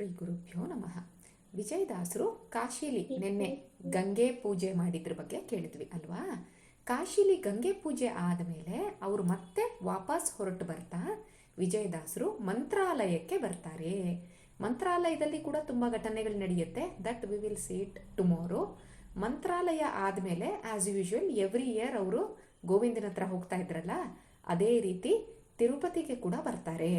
ಶ್ರೀ ಗುರುಭ್ಯೋ ನಮಃ. ವಿಜಯದಾಸರು ಕಾಶಿಲಿ ನಿನ್ನೆ ಗಂಗೆ ಪೂಜೆ ಮಾಡಿದ್ರ ಬಗ್ಗೆ ಕೇಳಿದ್ವಿ ಅಲ್ವಾ? ಕಾಶಿಲಿ ಗಂಗೆ ಪೂಜೆ ಆದಮೇಲೆ ಅವರು ಮತ್ತೆ ವಾಪಸ್ ಹೊರಟು ಬರ್ತಾ ವಿಜಯದಾಸರು ಮಂತ್ರಾಲಯಕ್ಕೆ ಬರ್ತಾರೆ. ಮಂತ್ರಾಲಯದಲ್ಲಿ ಕೂಡ ತುಂಬ ಘಟನೆಗಳು ನಡೆಯುತ್ತೆ. That we will see it tomorrow. Mantralaya ಆದಮೇಲೆ ಆ್ಯಸ್ ಯೂಶುವಲ್ ಎವ್ರಿ ಇಯರ್ ಅವರು ಗೋವಿಂದನ ಹತ್ರ ಹೋಗ್ತಾ ಇದ್ರಲ್ಲ, ಅದೇ ರೀತಿ ತಿರುಪತಿಗೆ ಕೂಡ ಬರ್ತಾರೆ.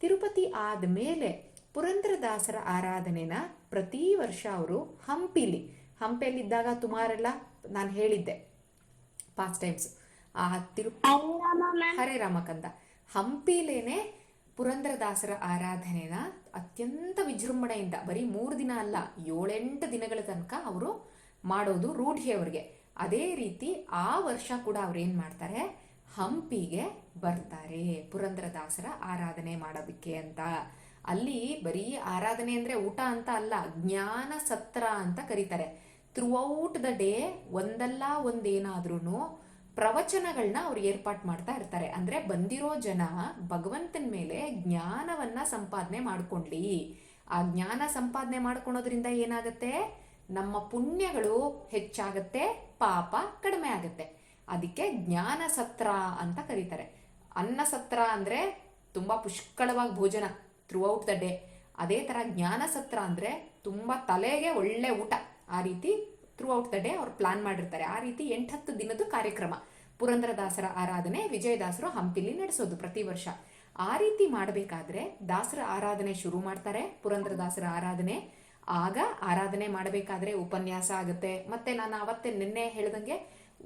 ತಿರುಪತಿ ಆದಮೇಲೆ ಪುರಂದ್ರದಾಸರ ಆರಾಧನೆನ ಪ್ರತಿ ವರ್ಷ ಅವರು ಹಂಪಿಲಿ. ಹಂಪಿಯಲ್ಲಿದ್ದಾಗ ತುಮಾರೆಲ್ಲ ನಾನು ಹೇಳಿದ್ದೆ. ಪಾಸ್ಟ್ ಟೈಮ್ಸ್ ಆ ತಿರು ಹರೇ ರಾಮಕಂದ ಹಂಪಿಲೇನೆ ಪುರಂದ್ರದಾಸರ ಆರಾಧನೆನ ಅತ್ಯಂತ ವಿಜೃಂಭಣೆಯಿಂದ ಬರೀ ಮೂರು ದಿನ ಅಲ್ಲ ಏಳೆಂಟು ದಿನಗಳ ತನಕ ಅವರು ಮಾಡೋದು ರೂಢಿ ಅವರಿಗೆ. ಅದೇ ರೀತಿ ಆ ವರ್ಷ ಕೂಡ ಅವ್ರು ಏನು ಮಾಡ್ತಾರೆ? ಹಂಪಿಗೆ ಬರ್ತಾರೆ ಪುರಂದ್ರದಾಸರ ಆರಾಧನೆ ಮಾಡೋದಕ್ಕೆ ಅಂತ. ಅಲ್ಲಿ ಬರೀ ಆರಾಧನೆ ಅಂದರೆ ಊಟ ಅಂತ ಅಲ್ಲ, ಜ್ಞಾನ ಸತ್ರ ಅಂತ ಕರೀತಾರೆ. ಥ್ರೂಔಟ್ ದ ಡೇ ಒಂದಲ್ಲ ಒಂದೇನಾದ್ರೂ ಪ್ರವಚನಗಳನ್ನ ಅವ್ರು ಏರ್ಪಾಟ್ ಮಾಡ್ತಾ ಇರ್ತಾರೆ. ಅಂದ್ರೆ ಬಂದಿರೋ ಜನ ಭಗವಂತನ ಮೇಲೆ ಜ್ಞಾನವನ್ನ ಸಂಪಾದನೆ ಮಾಡ್ಕೊಂಡ್ಲಿ. ಆ ಜ್ಞಾನ ಸಂಪಾದನೆ ಮಾಡ್ಕೊಳೋದ್ರಿಂದ ಏನಾಗುತ್ತೆ? ನಮ್ಮ ಪುಣ್ಯಗಳು ಹೆಚ್ಚಾಗತ್ತೆ, ಪಾಪ ಕಡಿಮೆ ಆಗತ್ತೆ. ಅದಕ್ಕೆ ಜ್ಞಾನ ಸತ್ರ ಅಂತ ಕರೀತಾರೆ. ಅನ್ನ ಸತ್ರ ಅಂದ್ರೆ ತುಂಬಾ ಪುಷ್ಕಳವಾಗಿ ಭೋಜನ. ಥ್ರೂಔಟ್ ದ ಡೇ ಅದೇ ಥರ ಜ್ಞಾನ ಸತ್ರ ಅಂದರೆ ತುಂಬ ತಲೆಗೆ ಒಳ್ಳೆ ಊಟ. ಆ ರೀತಿ ಥ್ರೂ ಔಟ್ ದ ಡೇ ಅವ್ರು ಪ್ಲಾನ್ ಮಾಡಿರ್ತಾರೆ. ಆ ರೀತಿ ಎಂಟತ್ತು ದಿನದ ಕಾರ್ಯಕ್ರಮ. ಪುರಂದ್ರದಾಸರ ಆರಾಧನೆ, ವಿಜಯದಾಸರು ಹಂಪಿಲಿ ನಡೆಸೋದು ಪ್ರತಿ ವರ್ಷ. ಆ ರೀತಿ ಮಾಡಬೇಕಾದ್ರೆ ದಾಸರ ಆರಾಧನೆ ಶುರು ಮಾಡ್ತಾರೆ, ಪುರಂದ್ರದಾಸರ ಆರಾಧನೆ. ಆಗ ಆರಾಧನೆ ಮಾಡಬೇಕಾದ್ರೆ ಉಪನ್ಯಾಸ ಆಗುತ್ತೆ. ಮತ್ತೆ ನಾನು ಅವತ್ತೇ ನಿನ್ನೆ ಹೇಳ್ದಂಗೆ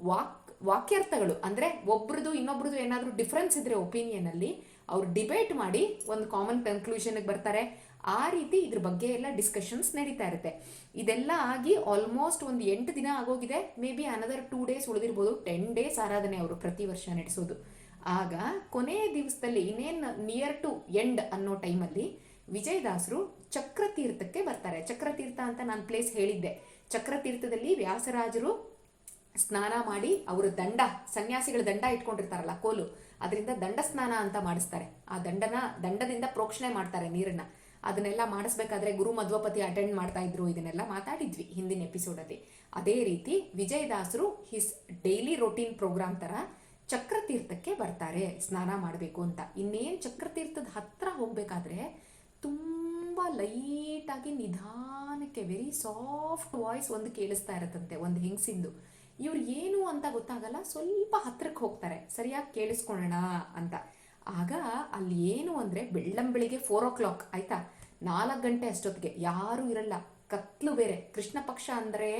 ವಾಕ್, ವಾಕ್ಯಾರ್ಥಗಳು ಅಂದ್ರೆ ಒಬ್ರದ್ದು ಇನ್ನೊಬ್ರದ್ದು ಏನಾದರೂ ಡಿಫ್ರೆನ್ಸ್ ಇದ್ರೆ ಒಪಿನಿಯನ್ ಅಲ್ಲಿ ಅವ್ರು ಡಿಬೇಟ್ ಮಾಡಿ ಒಂದು ಕಾಮನ್ ಕನ್ಕ್ಲೂಷನ್ಗೆ ಬರ್ತಾರೆ. ಆ ರೀತಿ ಇದ್ರ ಬಗ್ಗೆ ಎಲ್ಲ ಡಿಸ್ಕಷನ್ಸ್ ನಡೀತಾ ಇರುತ್ತೆ. ಇದೆಲ್ಲ ಆಗಿ ಆಲ್ಮೋಸ್ಟ್ ಒಂದು ಎಂಟು ದಿನ ಆಗೋಗಿದೆ. Maybe another two days ಉಳಿದಿರ್ಬೋದು. ಟೆನ್ ಡೇಸ್ ಆರಾಧನೆ ಅವರು ಪ್ರತಿ ವರ್ಷ ನಡೆಸೋದು. ಆಗ ಕೊನೆಯ ದಿವಸದಲ್ಲಿ ಇನ್ನೇನು ನಿಯರ್ ಟು ಎಂಡ್ ಅನ್ನೋ ಟೈಮಲ್ಲಿ ವಿಜಯದಾಸರು ಚಕ್ರತೀರ್ಥಕ್ಕೆ ಬರ್ತಾರೆ. ಚಕ್ರತೀರ್ಥ ಅಂತ ನಾನು ಪ್ಲೇಸ್ ಹೇಳಿದ್ದೆ. ಚಕ್ರತೀರ್ಥದಲ್ಲಿ ವ್ಯಾಸರಾಜರು ಸ್ನಾನ ಮಾಡಿ ಅವರು ದಂಡ, ಸನ್ಯಾಸಿಗಳ ದಂಡ ಇಟ್ಕೊಂಡಿರ್ತಾರಲ್ಲ ಕೋಲು ಅದರಿಂದ ದಂಡ ಸ್ನಾನ ಅಂತ ಮಾಡಿಸ್ತಾರೆ. ಆ ದಂಡನ, ದಂಡದಿಂದ ಪ್ರೋಕ್ಷಣೆ ಮಾಡ್ತಾರೆ ನೀರನ್ನ. ಅದನ್ನೆಲ್ಲ ಮಾಡಿಸ್ಬೇಕಾದ್ರೆ ಗುರು ಮಧ್ವಪತಿ ಅಟೆಂಡ್ ಮಾಡ್ತಾ ಇದ್ರು, ಇದನ್ನೆಲ್ಲ ಮಾತಾಡಿದ್ವಿ ಹಿಂದಿನ ಎಪಿಸೋಡಲ್ಲಿ ಅದೇ ರೀತಿ ವಿಜಯದಾಸರು ಹಿಸ್ ಡೈಲಿ ರೊಟೀನ್ ಪ್ರೋಗ್ರಾಮ್ ತರ ಚಕ್ರತೀರ್ಥಕ್ಕೆ ಬರ್ತಾರೆ, ಸ್ನಾನ ಮಾಡಬೇಕು ಅಂತ. ಇನ್ನೇನು ಚಕ್ರತೀರ್ಥದ ಹತ್ರ ಹೋಗ್ಬೇಕಾದ್ರೆ ತುಂಬ ಲೈಟಾಗಿ ನಿಧಾನಕ್ಕೆ ವೆರಿ ಸಾಫ್ಟ್ ವಾಯ್ಸ್ ಒಂದು ಕೇಳಿಸ್ತಾ ಇರತ್ತಂತೆ, ಒಂದು ಹೆಂಗಸಿಂದು. ಇವ್ರು ಏನು ಅಂತ ಗೊತ್ತಾಗಲ್ಲ, ಸ್ವಲ್ಪ ಹತ್ರಕ್ಕೆ ಹೋಗ್ತಾರೆ. ಸರಿಯಾಗಿ ಕೇಳಿಸ್ಕೊಳ್ಳೋಣ ಅಂತ. ಆಗ ಅಲ್ಲಿ ಏನು ಅಂದರೆ ಬೆಳ್ಳಂಬೆಳಿಗ್ಗೆ ಫೋರ್ ಓ ಕ್ಲಾಕ್ ಆಯ್ತಾ? ನಾಲ್ಕು ಗಂಟೆ ಅಷ್ಟೊತ್ತಿಗೆ. ಯಾರೂ ಇರಲ್ಲ. ಕತ್ಲು ಬೇರೆ. ಕೃಷ್ಣ ಪಕ್ಷ ಅಂದರೆ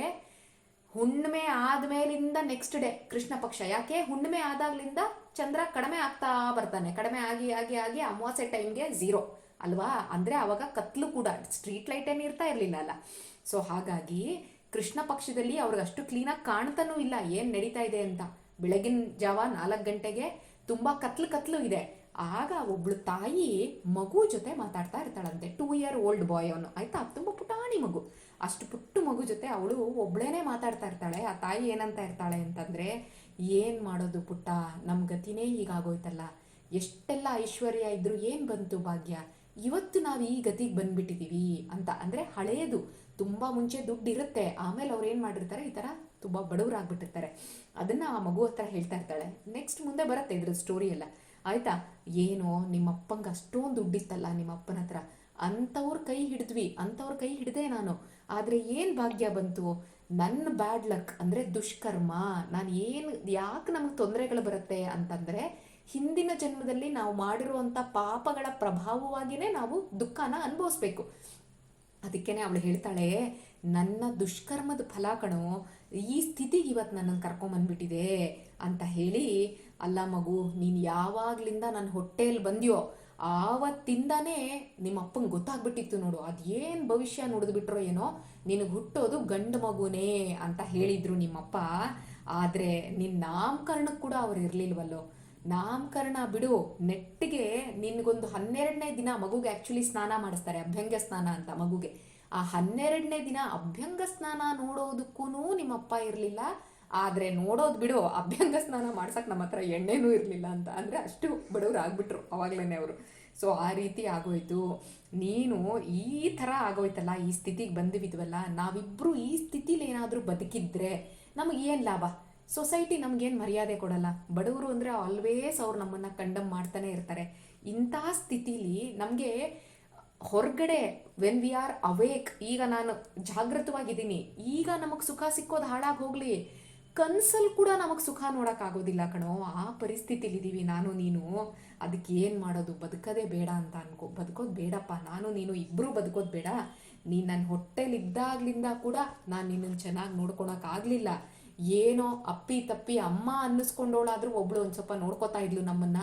ಹುಣ್ಣಿಮೆ ಆದ್ಮೇಲಿಂದ ನೆಕ್ಸ್ಟ್ ಡೇ ಕೃಷ್ಣ ಪಕ್ಷ. ಯಾಕೆ? ಹುಣ್ಣಿಮೆ ಆದಾಗ್ಲಿಂದ ಚಂದ್ರ ಕಡಿಮೆ ಆಗ್ತಾ ಬರ್ತಾನೆ. ಕಡಿಮೆ ಆಗಿ ಆಗಿ ಆಗಿ ಅಮಾವಾಸ್ಯೆ ಟೈಮ್ಗೆ ಝೀರೋ ಅಲ್ವಾ? ಅಂದರೆ ಅವಾಗ ಕತ್ಲು ಕೂಡ. ಸ್ಟ್ರೀಟ್ ಲೈಟ್ ಏನು ಇರ್ತಾ ಇರಲಿಲ್ಲ ಅಲ್ಲ. ಸೊ ಹಾಗಾಗಿ ಕೃಷ್ಣ ಪಕ್ಷದಲ್ಲಿ ಅವ್ರಿಗೆ ಅಷ್ಟು ಕ್ಲೀನಾಗಿ ಕಾಣ್ತಾನೂ ಇಲ್ಲ. ಏನು ನಡೀತಾ ಇದೆ ಅಂತ. ಬೆಳಗಿನ ಜಾವ ನಾಲ್ಕು ಗಂಟೆಗೆ ತುಂಬ ಕತ್ಲು ಕತ್ಲು ಇದೆ. ಆಗ ಒಬ್ಳು ತಾಯಿ ಮಗು ಜೊತೆ ಮಾತಾಡ್ತಾ ಇರ್ತಾಳಂತೆ. ಟೂ ಇಯರ್ ಓಲ್ಡ್ ಬಾಯ್ ಅವನು. ಆಯ್ತಾ? ತುಂಬ ಪುಟಾಣಿ ಮಗು. ಅಷ್ಟು ಪುಟ್ಟು ಮಗು ಜೊತೆ ಅವಳು ಒಬ್ಳೇನೆ ಮಾತಾಡ್ತಾ ಇರ್ತಾಳೆ. ಆ ತಾಯಿ ಏನಂತ ಇರ್ತಾಳೆ ಅಂತಂದ್ರೆ, ಏನ್ ಮಾಡೋದು ಪುಟ್ಟ? ನಮ್ ಗತಿನೇ ಹೀಗಾಗೋಯ್ತಲ್ಲ ಎಷ್ಟೆಲ್ಲ ಐಶ್ವರ್ಯ ಇದ್ರು ಏನ್ ಬಂತು ಭಾಗ್ಯ? ಇವತ್ತು ನಾವು ಈ ಗತಿಗೆ ಬಂದ್ಬಿಟ್ಟಿದೀವಿ ಅಂತ. ಅಂದ್ರೆ ಹಳೆಯದು ತುಂಬಾ ಮುಂಚೆ ದುಡ್ಡು ಇರುತ್ತೆ ಆಮೇಲೆ ಅವ್ರು ಏನು ಮಾಡಿರ್ತಾರೆ, ಈ ತರ ತುಂಬಾ ಬಡವರಾಗ್ಬಿಟ್ಟಿರ್ತಾರೆ. ಅದನ್ನ ಆ ಮಗು ಹತ್ರ ಹೇಳ್ತಾ ಇರ್ತಾಳೆ. ನೆಕ್ಸ್ಟ್ ಮುಂದೆ ಬರುತ್ತೆ ಇದ್ರ ಸ್ಟೋರಿ ಎಲ್ಲ. ಆಯ್ತಾ? ಏನೋ ನಿಮ್ಮ ಅಪ್ಪಂಗೆ ಅಷ್ಟೊಂದು ದುಡ್ಡಿತ್ತಲ್ಲ ನಿಮ್ಮ ಅಪ್ಪನ ಹತ್ರ. ಅಂಥವ್ರ ಕೈ ಹಿಡಿದ್ವಿ ಅಂಥವ್ರ ಕೈ ಹಿಡಿದೆ ನಾನು. ಆದರೆ ಏನು ಭಾಗ್ಯ ಬಂತು? ನನ್ನ ಬ್ಯಾಡ್ ಲಕ್ ಅಂದರೆ ದುಷ್ಕರ್ಮ. ನಾನು ಏನು, ಯಾಕೆ ನಮಗೆ ತೊಂದರೆಗಳು ಬರುತ್ತೆ ಅಂತಂದರೆ, ಹಿಂದಿನ ಜನ್ಮದಲ್ಲಿ ನಾವು ಮಾಡಿರುವಂಥ ಪಾಪಗಳ ಪ್ರಭಾವವಾಗಿಯೇ ನಾವು ದುಃಖನ ಅನುಭವಿಸ್ಬೇಕು. ಅದಕ್ಕೇನೆ ಅವಳು ಹೇಳ್ತಾಳೆ, ನನ್ನ ದುಷ್ಕರ್ಮದ ಫಲ ಕಣೋ, ಈ ಸ್ಥಿತಿಗೆ ಇವತ್ತು ನನ್ನನ್ನು ಕರ್ಕೊಂಬಂದ್ಬಿಟ್ಟಿದೆ ಅಂತ ಹೇಳಿ, ಅಲ್ಲ ಮಗು, ನೀನು ಯಾವಾಗ್ಲಿಂದ ನನ್ನ ಹೊಟ್ಟೆಯಲ್ಲಿ ಬಂದ್ಯೋ, ಆವತ್ತಿಂದಾನೇ ನಿಮ್ಮ ಗೊತ್ತಾಗ್ಬಿಟ್ಟಿತ್ತು ನೋಡು. ಅದೇನು ಭವಿಷ್ಯ ನೋಡಿದ್ಬಿಟ್ರೋ ಏನೋ, ನಿನಗೆ ಹುಟ್ಟೋದು ಗಂಡು ಮಗುನೇ ಅಂತ ಹೇಳಿದ್ರು ನಿಮ್ಮಪ್ಪ. ಆದರೆ ನಿನ್ನ ನಾಮಕರಣಕ್ಕೆ ಕೂಡ ಅವ್ರು ಇರಲಿಲ್ವಲ್ಲೋ. ನಾಮಕರಣ ಬಿಡು, ನೆಟ್ಟಿಗೆ ನಿನಗೊಂದು ಹನ್ನೆರಡನೇ ದಿನ ಮಗುಗೆ ಆ್ಯಕ್ಚುಲಿ ಸ್ನಾನ ಮಾಡಿಸ್ತಾರೆ, ಅಭ್ಯಂಗ ಸ್ನಾನ ಅಂತ ಮಗುಗೆ. ಆ ಹನ್ನೆರಡನೇ ದಿನ ಅಭ್ಯಂಗ ಸ್ನಾನ ನೋಡೋದಕ್ಕೂ ನಿಮ್ಮಪ್ಪ ಇರಲಿಲ್ಲ, ಆದರೆ ನೋಡೋದು ಬಿಡು, ಅಭ್ಯಂಗ ಸ್ನಾನ ಮಾಡ್ಸಕ್ಕೆ ನಮ್ಮ ಹತ್ರ ಎಣ್ಣೆನೂ ಇರಲಿಲ್ಲ ಅಂತ. ಅಂದರೆ ಅಷ್ಟು ಬಡವ್ರು ಆಗ್ಬಿಟ್ರು ಅವಾಗಲೇ ಅವರು. ಸೊ ಆ ರೀತಿ ಆಗೋಯ್ತು. ನೀನು ಈ ಥರ ಆಗೋಯ್ತಲ್ಲ, ಈ ಸ್ಥಿತಿಗೆ ಬಂದಿವಿದ್ವಲ್ಲ ನಾವಿಬ್ಬರು ಈ ಸ್ಥಿತಿಲಿ ಏನಾದರೂ ಬದುಕಿದ್ರೆ ನಮಗೆ ಏನು ಲಾಭ? ಸೊಸೈಟಿ ನಮಗೇನು ಮರ್ಯಾದೆ ಕೊಡಲ್ಲ. ಬಡವರು ಅಂದರೆ ಆಲ್ವೇಸ್ ಅವ್ರು ನಮ್ಮನ್ನು ಕಂಡಮ್ ಮಾಡ್ತಾನೆ ಇರ್ತಾರೆ. ಇಂತಹ ಸ್ಥಿತಿಲಿ ನಮಗೆ ಹೊರಗಡೆ ವೆನ್ ವಿ ಆರ್ ಅವೇಕ್ ಈಗ ನಾನು ಜಾಗೃತವಾಗಿದ್ದೀನಿ ಈಗ ನಮಗೆ ಸುಖ ಸಿಕ್ಕೋದು ಹಾಳಾಗಿ ಹೋಗಲಿ. ಕನ್ಸಲ್ ಕೂಡ ನಮಗೆ ಸುಖ ನೋಡೋಕ್ಕಾಗೋದಿಲ್ಲ ಕಣೋ. ಆ ಪರಿಸ್ಥಿತಿಲಿದ್ದೀವಿ ನಾನು, ನೀನು. ಅದಕ್ಕೆ ಏನು ಮಾಡೋದು? ಬದುಕೋದೇ ಬೇಡ ಅಂತ ಅನ್ಕೋ, ಬದುಕೋದು ಬೇಡಪ್ಪ. ನಾನು, ನೀನು ಇಬ್ಬರೂ ಬದುಕೋದು ಬೇಡ. ನೀನು ನನ್ನ ಹೊಟ್ಟೆಲಿದ್ದಾಗ್ಲಿಂದ ಕೂಡ ನಾನು ನಿನ್ನನ್ನು ಚೆನ್ನಾಗಿ ನೋಡ್ಕೊಳಕ್ಕಾಗಲಿಲ್ಲ ಏನೋ ಅಪ್ಪಿ ತಪ್ಪಿ ಅಮ್ಮ ಅನ್ನಿಸ್ಕೊಂಡವಳಾದ್ರೂ ಒಬ್ಳು ಒಂದು ಸ್ವಲ್ಪ ನೋಡ್ಕೋತಾ ಇದ್ಲು ನಮ್ಮನ್ನ.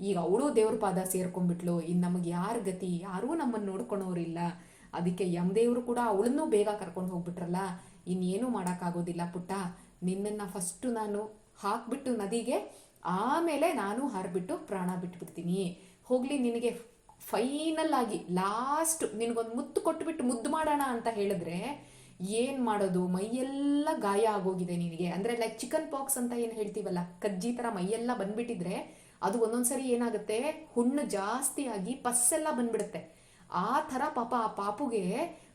ಈಗ ಅವಳು ದೇವ್ರ ಪಾದ ಸೇರ್ಕೊಂಡ್ಬಿಟ್ಲು. ಇನ್ನು ನಮಗೆ ಯಾರ ಗತಿ? ಯಾರೂ ನಮ್ಮನ್ನು ನೋಡ್ಕೊಳೋರಿಲ್ಲ ಅದಕ್ಕೆ ಯಮದೇವರು ಕೂಡ ಅವಳನ್ನೂ ಬೇಗ ಕರ್ಕೊಂಡು ಹೋಗ್ಬಿಟ್ರಲ್ಲ? ಇನ್ನೇನು ಮಾಡೋಕ್ಕಾಗೋದಿಲ್ಲ ಪುಟ್ಟ. ನಿನ್ನನ್ನು ಫಸ್ಟು ನಾನು ಹಾಕ್ಬಿಟ್ಟು ನದಿಗೆ, ಆಮೇಲೆ ನಾನು ಹರಿಬಿಟ್ಟು ಪ್ರಾಣ ಬಿಟ್ಬಿಡ್ತೀನಿ. ಹೋಗ್ಲಿ ನಿನಗೆ ಫೈನಲ್ ಆಗಿ, ಲಾಸ್ಟ್ ನಿನಗೊಂದು ಮುತ್ತು ಕೊಟ್ಬಿಟ್ಟು ಮುದ್ದು ಮಾಡೋಣ ಅಂತ ಹೇಳಿದ್ರೆ ಏನು ಮಾಡೋದು? ಮೈಯೆಲ್ಲ ಗಾಯ ಆಗೋಗಿದೆ ನಿನಗೆ. ಅಂದರೆ ಲೈಕ್ ಚಿಕನ್ ಪಾಕ್ಸ್ ಅಂತ ಏನು ಹೇಳ್ತೀವಲ್ಲ? ಕಜ್ಜಿ ಥರ ಮೈಯೆಲ್ಲ ಬಂದ್ಬಿಟ್ಟಿದ್ರೆ ಅದು ಒಂದೊಂದ್ಸರಿ ಏನಾಗುತ್ತೆ? ಹುಣ್ಣು ಜಾಸ್ತಿ ಆಗಿ ಪಸ್ಸೆಲ್ಲ ಬಂದ್ಬಿಡುತ್ತೆ. ಆ ಥರ ಪಾಪ ಆ ಪಾಪುಗೆ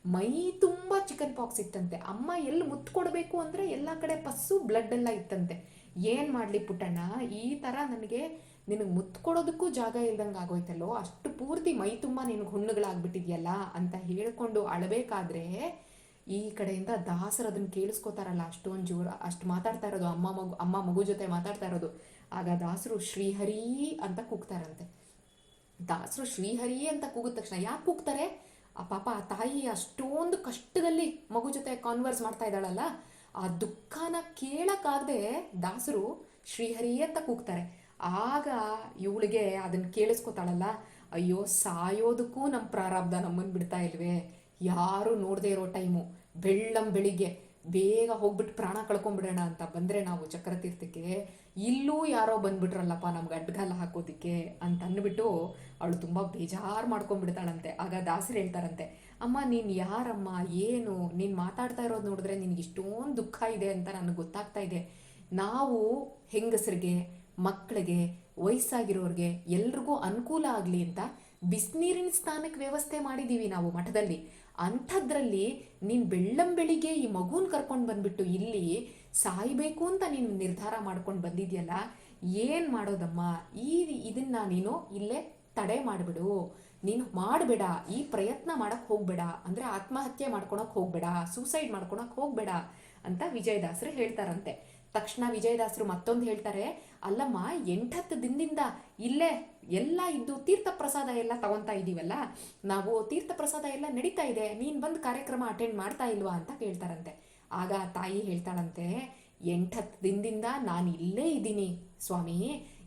ಮೈ ತುಂಬ ಚಿಕನ್ ಪಾಕ್ಸ್ ಇತ್ತಂತೆ. ಅಮ್ಮ ಎಲ್ಲಿ ಮುತ್ತು ಕೊಡಬೇಕು ಅಂದರೆ ಎಲ್ಲ ಕಡೆ ಪಸ್ಸು ಬ್ಲಡ್ ಎಲ್ಲ ಇತ್ತಂತೆ. ಏನು ಮಾಡಲಿ ಪುಟ್ಟಣ್ಣ? ಈ ಥರ ನನಗೆ ನಿನಗೆ ಮುತ್ತು ಕೊಡೋದಕ್ಕೂ ಜಾಗ ಇಲ್ದಂಗೆ ಆಗೋಯ್ತಲ್ಲೋ? ಅಷ್ಟು ಪೂರ್ತಿ ಮೈ ತುಂಬ ನಿನಗೆ ಹುಣ್ಣುಗಳಾಗ್ಬಿಟ್ಟಿದೆಯಲ್ಲ ಅಂತ ಹೇಳ್ಕೊಂಡು ಅಳಬೇಕಾದ್ರೆ ಈ ಕಡೆಯಿಂದ ದಾಸರು ಅದನ್ನ ಕೇಳಿಸ್ಕೋತಾರಲ್ಲ, ಅಷ್ಟೊಂದು ಜೋರು, ಅಷ್ಟು ಮಾತಾಡ್ತಾ ಇರೋದು, ಅಮ್ಮ ಮಗು ಅಮ್ಮ ಮಗು ಜೊತೆ ಮಾತಾಡ್ತಾ ಇರೋದು. ಆಗ ದಾಸರು ಶ್ರೀಹರಿ ಅಂತ ಕೂಗ್ತಾರಂತೆ. ದಾಸರು ಶ್ರೀಹರಿ ಅಂತ ಕೂಗಿದ ತಕ್ಷಣ ಯಾಕೆ ಕೂಗ್ತಾರೆ? ಆ ಪಾಪ ಆ ತಾಯಿ ಅಷ್ಟೊಂದು ಕಷ್ಟದಲ್ಲಿ ಮಗು ಜೊತೆ ಕಾನ್ವರ್ಸ್ ಮಾಡ್ತಾ ಇದ್ದಾಳಲ್ಲ, ಆ ದುಃಖನ ಕೇಳಕ್ಕಾಗದೆ ದಾಸರು ಶ್ರೀಹರಿ ಅಂತ ಕೂಗ್ತಾರೆ. ಆಗ ಇವಳಿಗೆ ಅದನ್ನ ಕೇಳಿಸ್ಕೊತಾಳಲ್ಲ, ಅಯ್ಯೋ, ಸಾಯೋದಕ್ಕೂ ನಮ್ಮ ಪ್ರಾರಬ್ಧ ನಮ್ಮನ್ನು ಬಿಡ್ತಾ ಇಲ್ವೇ? ಯಾರು ನೋಡದೇ ಇರೋ ಟೈಮು. ಬೆಳ್ಳಂ ಬೆಳಿಗ್ಗೆ ಬೇಗ ಹೋಗ್ಬಿಟ್ಟು ಪ್ರಾಣ ಕಳ್ಕೊಂಡ್ಬಿಡೋಣ ಅಂತ ಬಂದರೆ ನಾವು ಚಕ್ರತೀರ್ಥಕ್ಕೆ ಇಲ್ಲೂ ಯಾರೋ ಬಂದ್ಬಿಟ್ರಲ್ಲಪ್ಪ ನಮ್ಗೆ ಅಡ್ಗಾಲ ಹಾಕೋದಿಕ್ಕೆ ಅಂತ ಅಂದ್ಬಿಟ್ಟು ಅವಳು ತುಂಬ ಬೇಜಾರು ಮಾಡ್ಕೊಂಡ್ಬಿಡ್ತಾಳಂತೆ. ಆಗ ದಾಸರು ಹೇಳ್ತಾರಂತೆ, ಅಮ್ಮ, ನೀನು ಯಾರಮ್ಮ? ಏನು? ನೀನು ಮಾತಾಡ್ತಾ ಇರೋದು ನೋಡಿದ್ರೆ ನಿನಗೆ ಇಷ್ಟೊಂದು ದುಃಖ ಇದೆ ಅಂತ ನನಗೆ ಗೊತ್ತಾಗ್ತಾ ಇದೆ. ನಾವು ಹೆಂಗಸರಿಗೆ, ಮಕ್ಕಳಿಗೆ, ವಯಸ್ಸಾಗಿರೋರಿಗೆ ಎಲ್ರಿಗೂ ಅನುಕೂಲ ಆಗಲಿ ಅಂತ ಬಿಸಿನೀರಿನ ಸ್ಥಾನಕ್ಕೆ ವ್ಯವಸ್ಥೆ ಮಾಡಿದ್ದೀವಿ ನಾವು ಮಠದಲ್ಲಿ. ಅಂಥದ್ರಲ್ಲಿ ನೀನು ಬೆಳ್ಳಂ ಬೆಳಿಗ್ಗೆ ಈ ಮಗುನ ಕರ್ಕೊಂಡು ಬಂದ್ಬಿಟ್ಟು ಇಲ್ಲಿ ಸಾಯ್ಬೇಕು ಅಂತ ನೀನು ನಿರ್ಧಾರ ಮಾಡ್ಕೊಂಡು ಬಂದಿದ್ಯಲ್ಲ, ಏನು ಮಾಡೋದಮ್ಮ? ಈ ಇದನ್ನ ನೀನು ಇಲ್ಲೇ ತಡೆ ಮಾಡಿಬಿಡು. ನೀನು ಮಾಡಬೇಡ, ಈ ಪ್ರಯತ್ನ ಮಾಡಕ್ಕೆ ಹೋಗಬೇಡ, ಅಂದರೆ ಆತ್ಮಹತ್ಯೆ ಮಾಡ್ಕೊಳಕ್ಕೆ ಹೋಗಬೇಡ, ಸೂಸೈಡ್ ಮಾಡ್ಕೊಳಕ್ಕೆ ಹೋಗಬೇಡ ಅಂತ ವಿಜಯದಾಸರು ಹೇಳ್ತಾರಂತೆ. ತಕ್ಷಣ ವಿಜಯದಾಸರು ಮತ್ತೊಂದು ಹೇಳ್ತಾರೆ, ಅಲ್ಲಮ್ಮ, ಎಂಟತ್ತು ದಿನದಿಂದ ಇಲ್ಲೇ ಎಲ್ಲ ಇದ್ದು ತೀರ್ಥ ಪ್ರಸಾದ ಎಲ್ಲ ತಗೊಂತಾ ಇದ್ದೀವಲ್ಲ ನಾವು ತೀರ್ಥ ಪ್ರಸಾದ ಎಲ್ಲ ನಡೀತಾ ಇದೆ. ನೀನು ಬಂದು ಕಾರ್ಯಕ್ರಮ ಅಟೆಂಡ್ ಮಾಡ್ತಾ ಇಲ್ವಾ ಅಂತ ಕೇಳ್ತಾರಂತೆ. ಆಗ ತಾಯಿ ಹೇಳ್ತಾಳಂತೆ ಎಂಟತ್ತು ದಿನದಿಂದ ನಾನು ಇಲ್ಲೇ ಇದ್ದೀನಿ ಸ್ವಾಮಿ.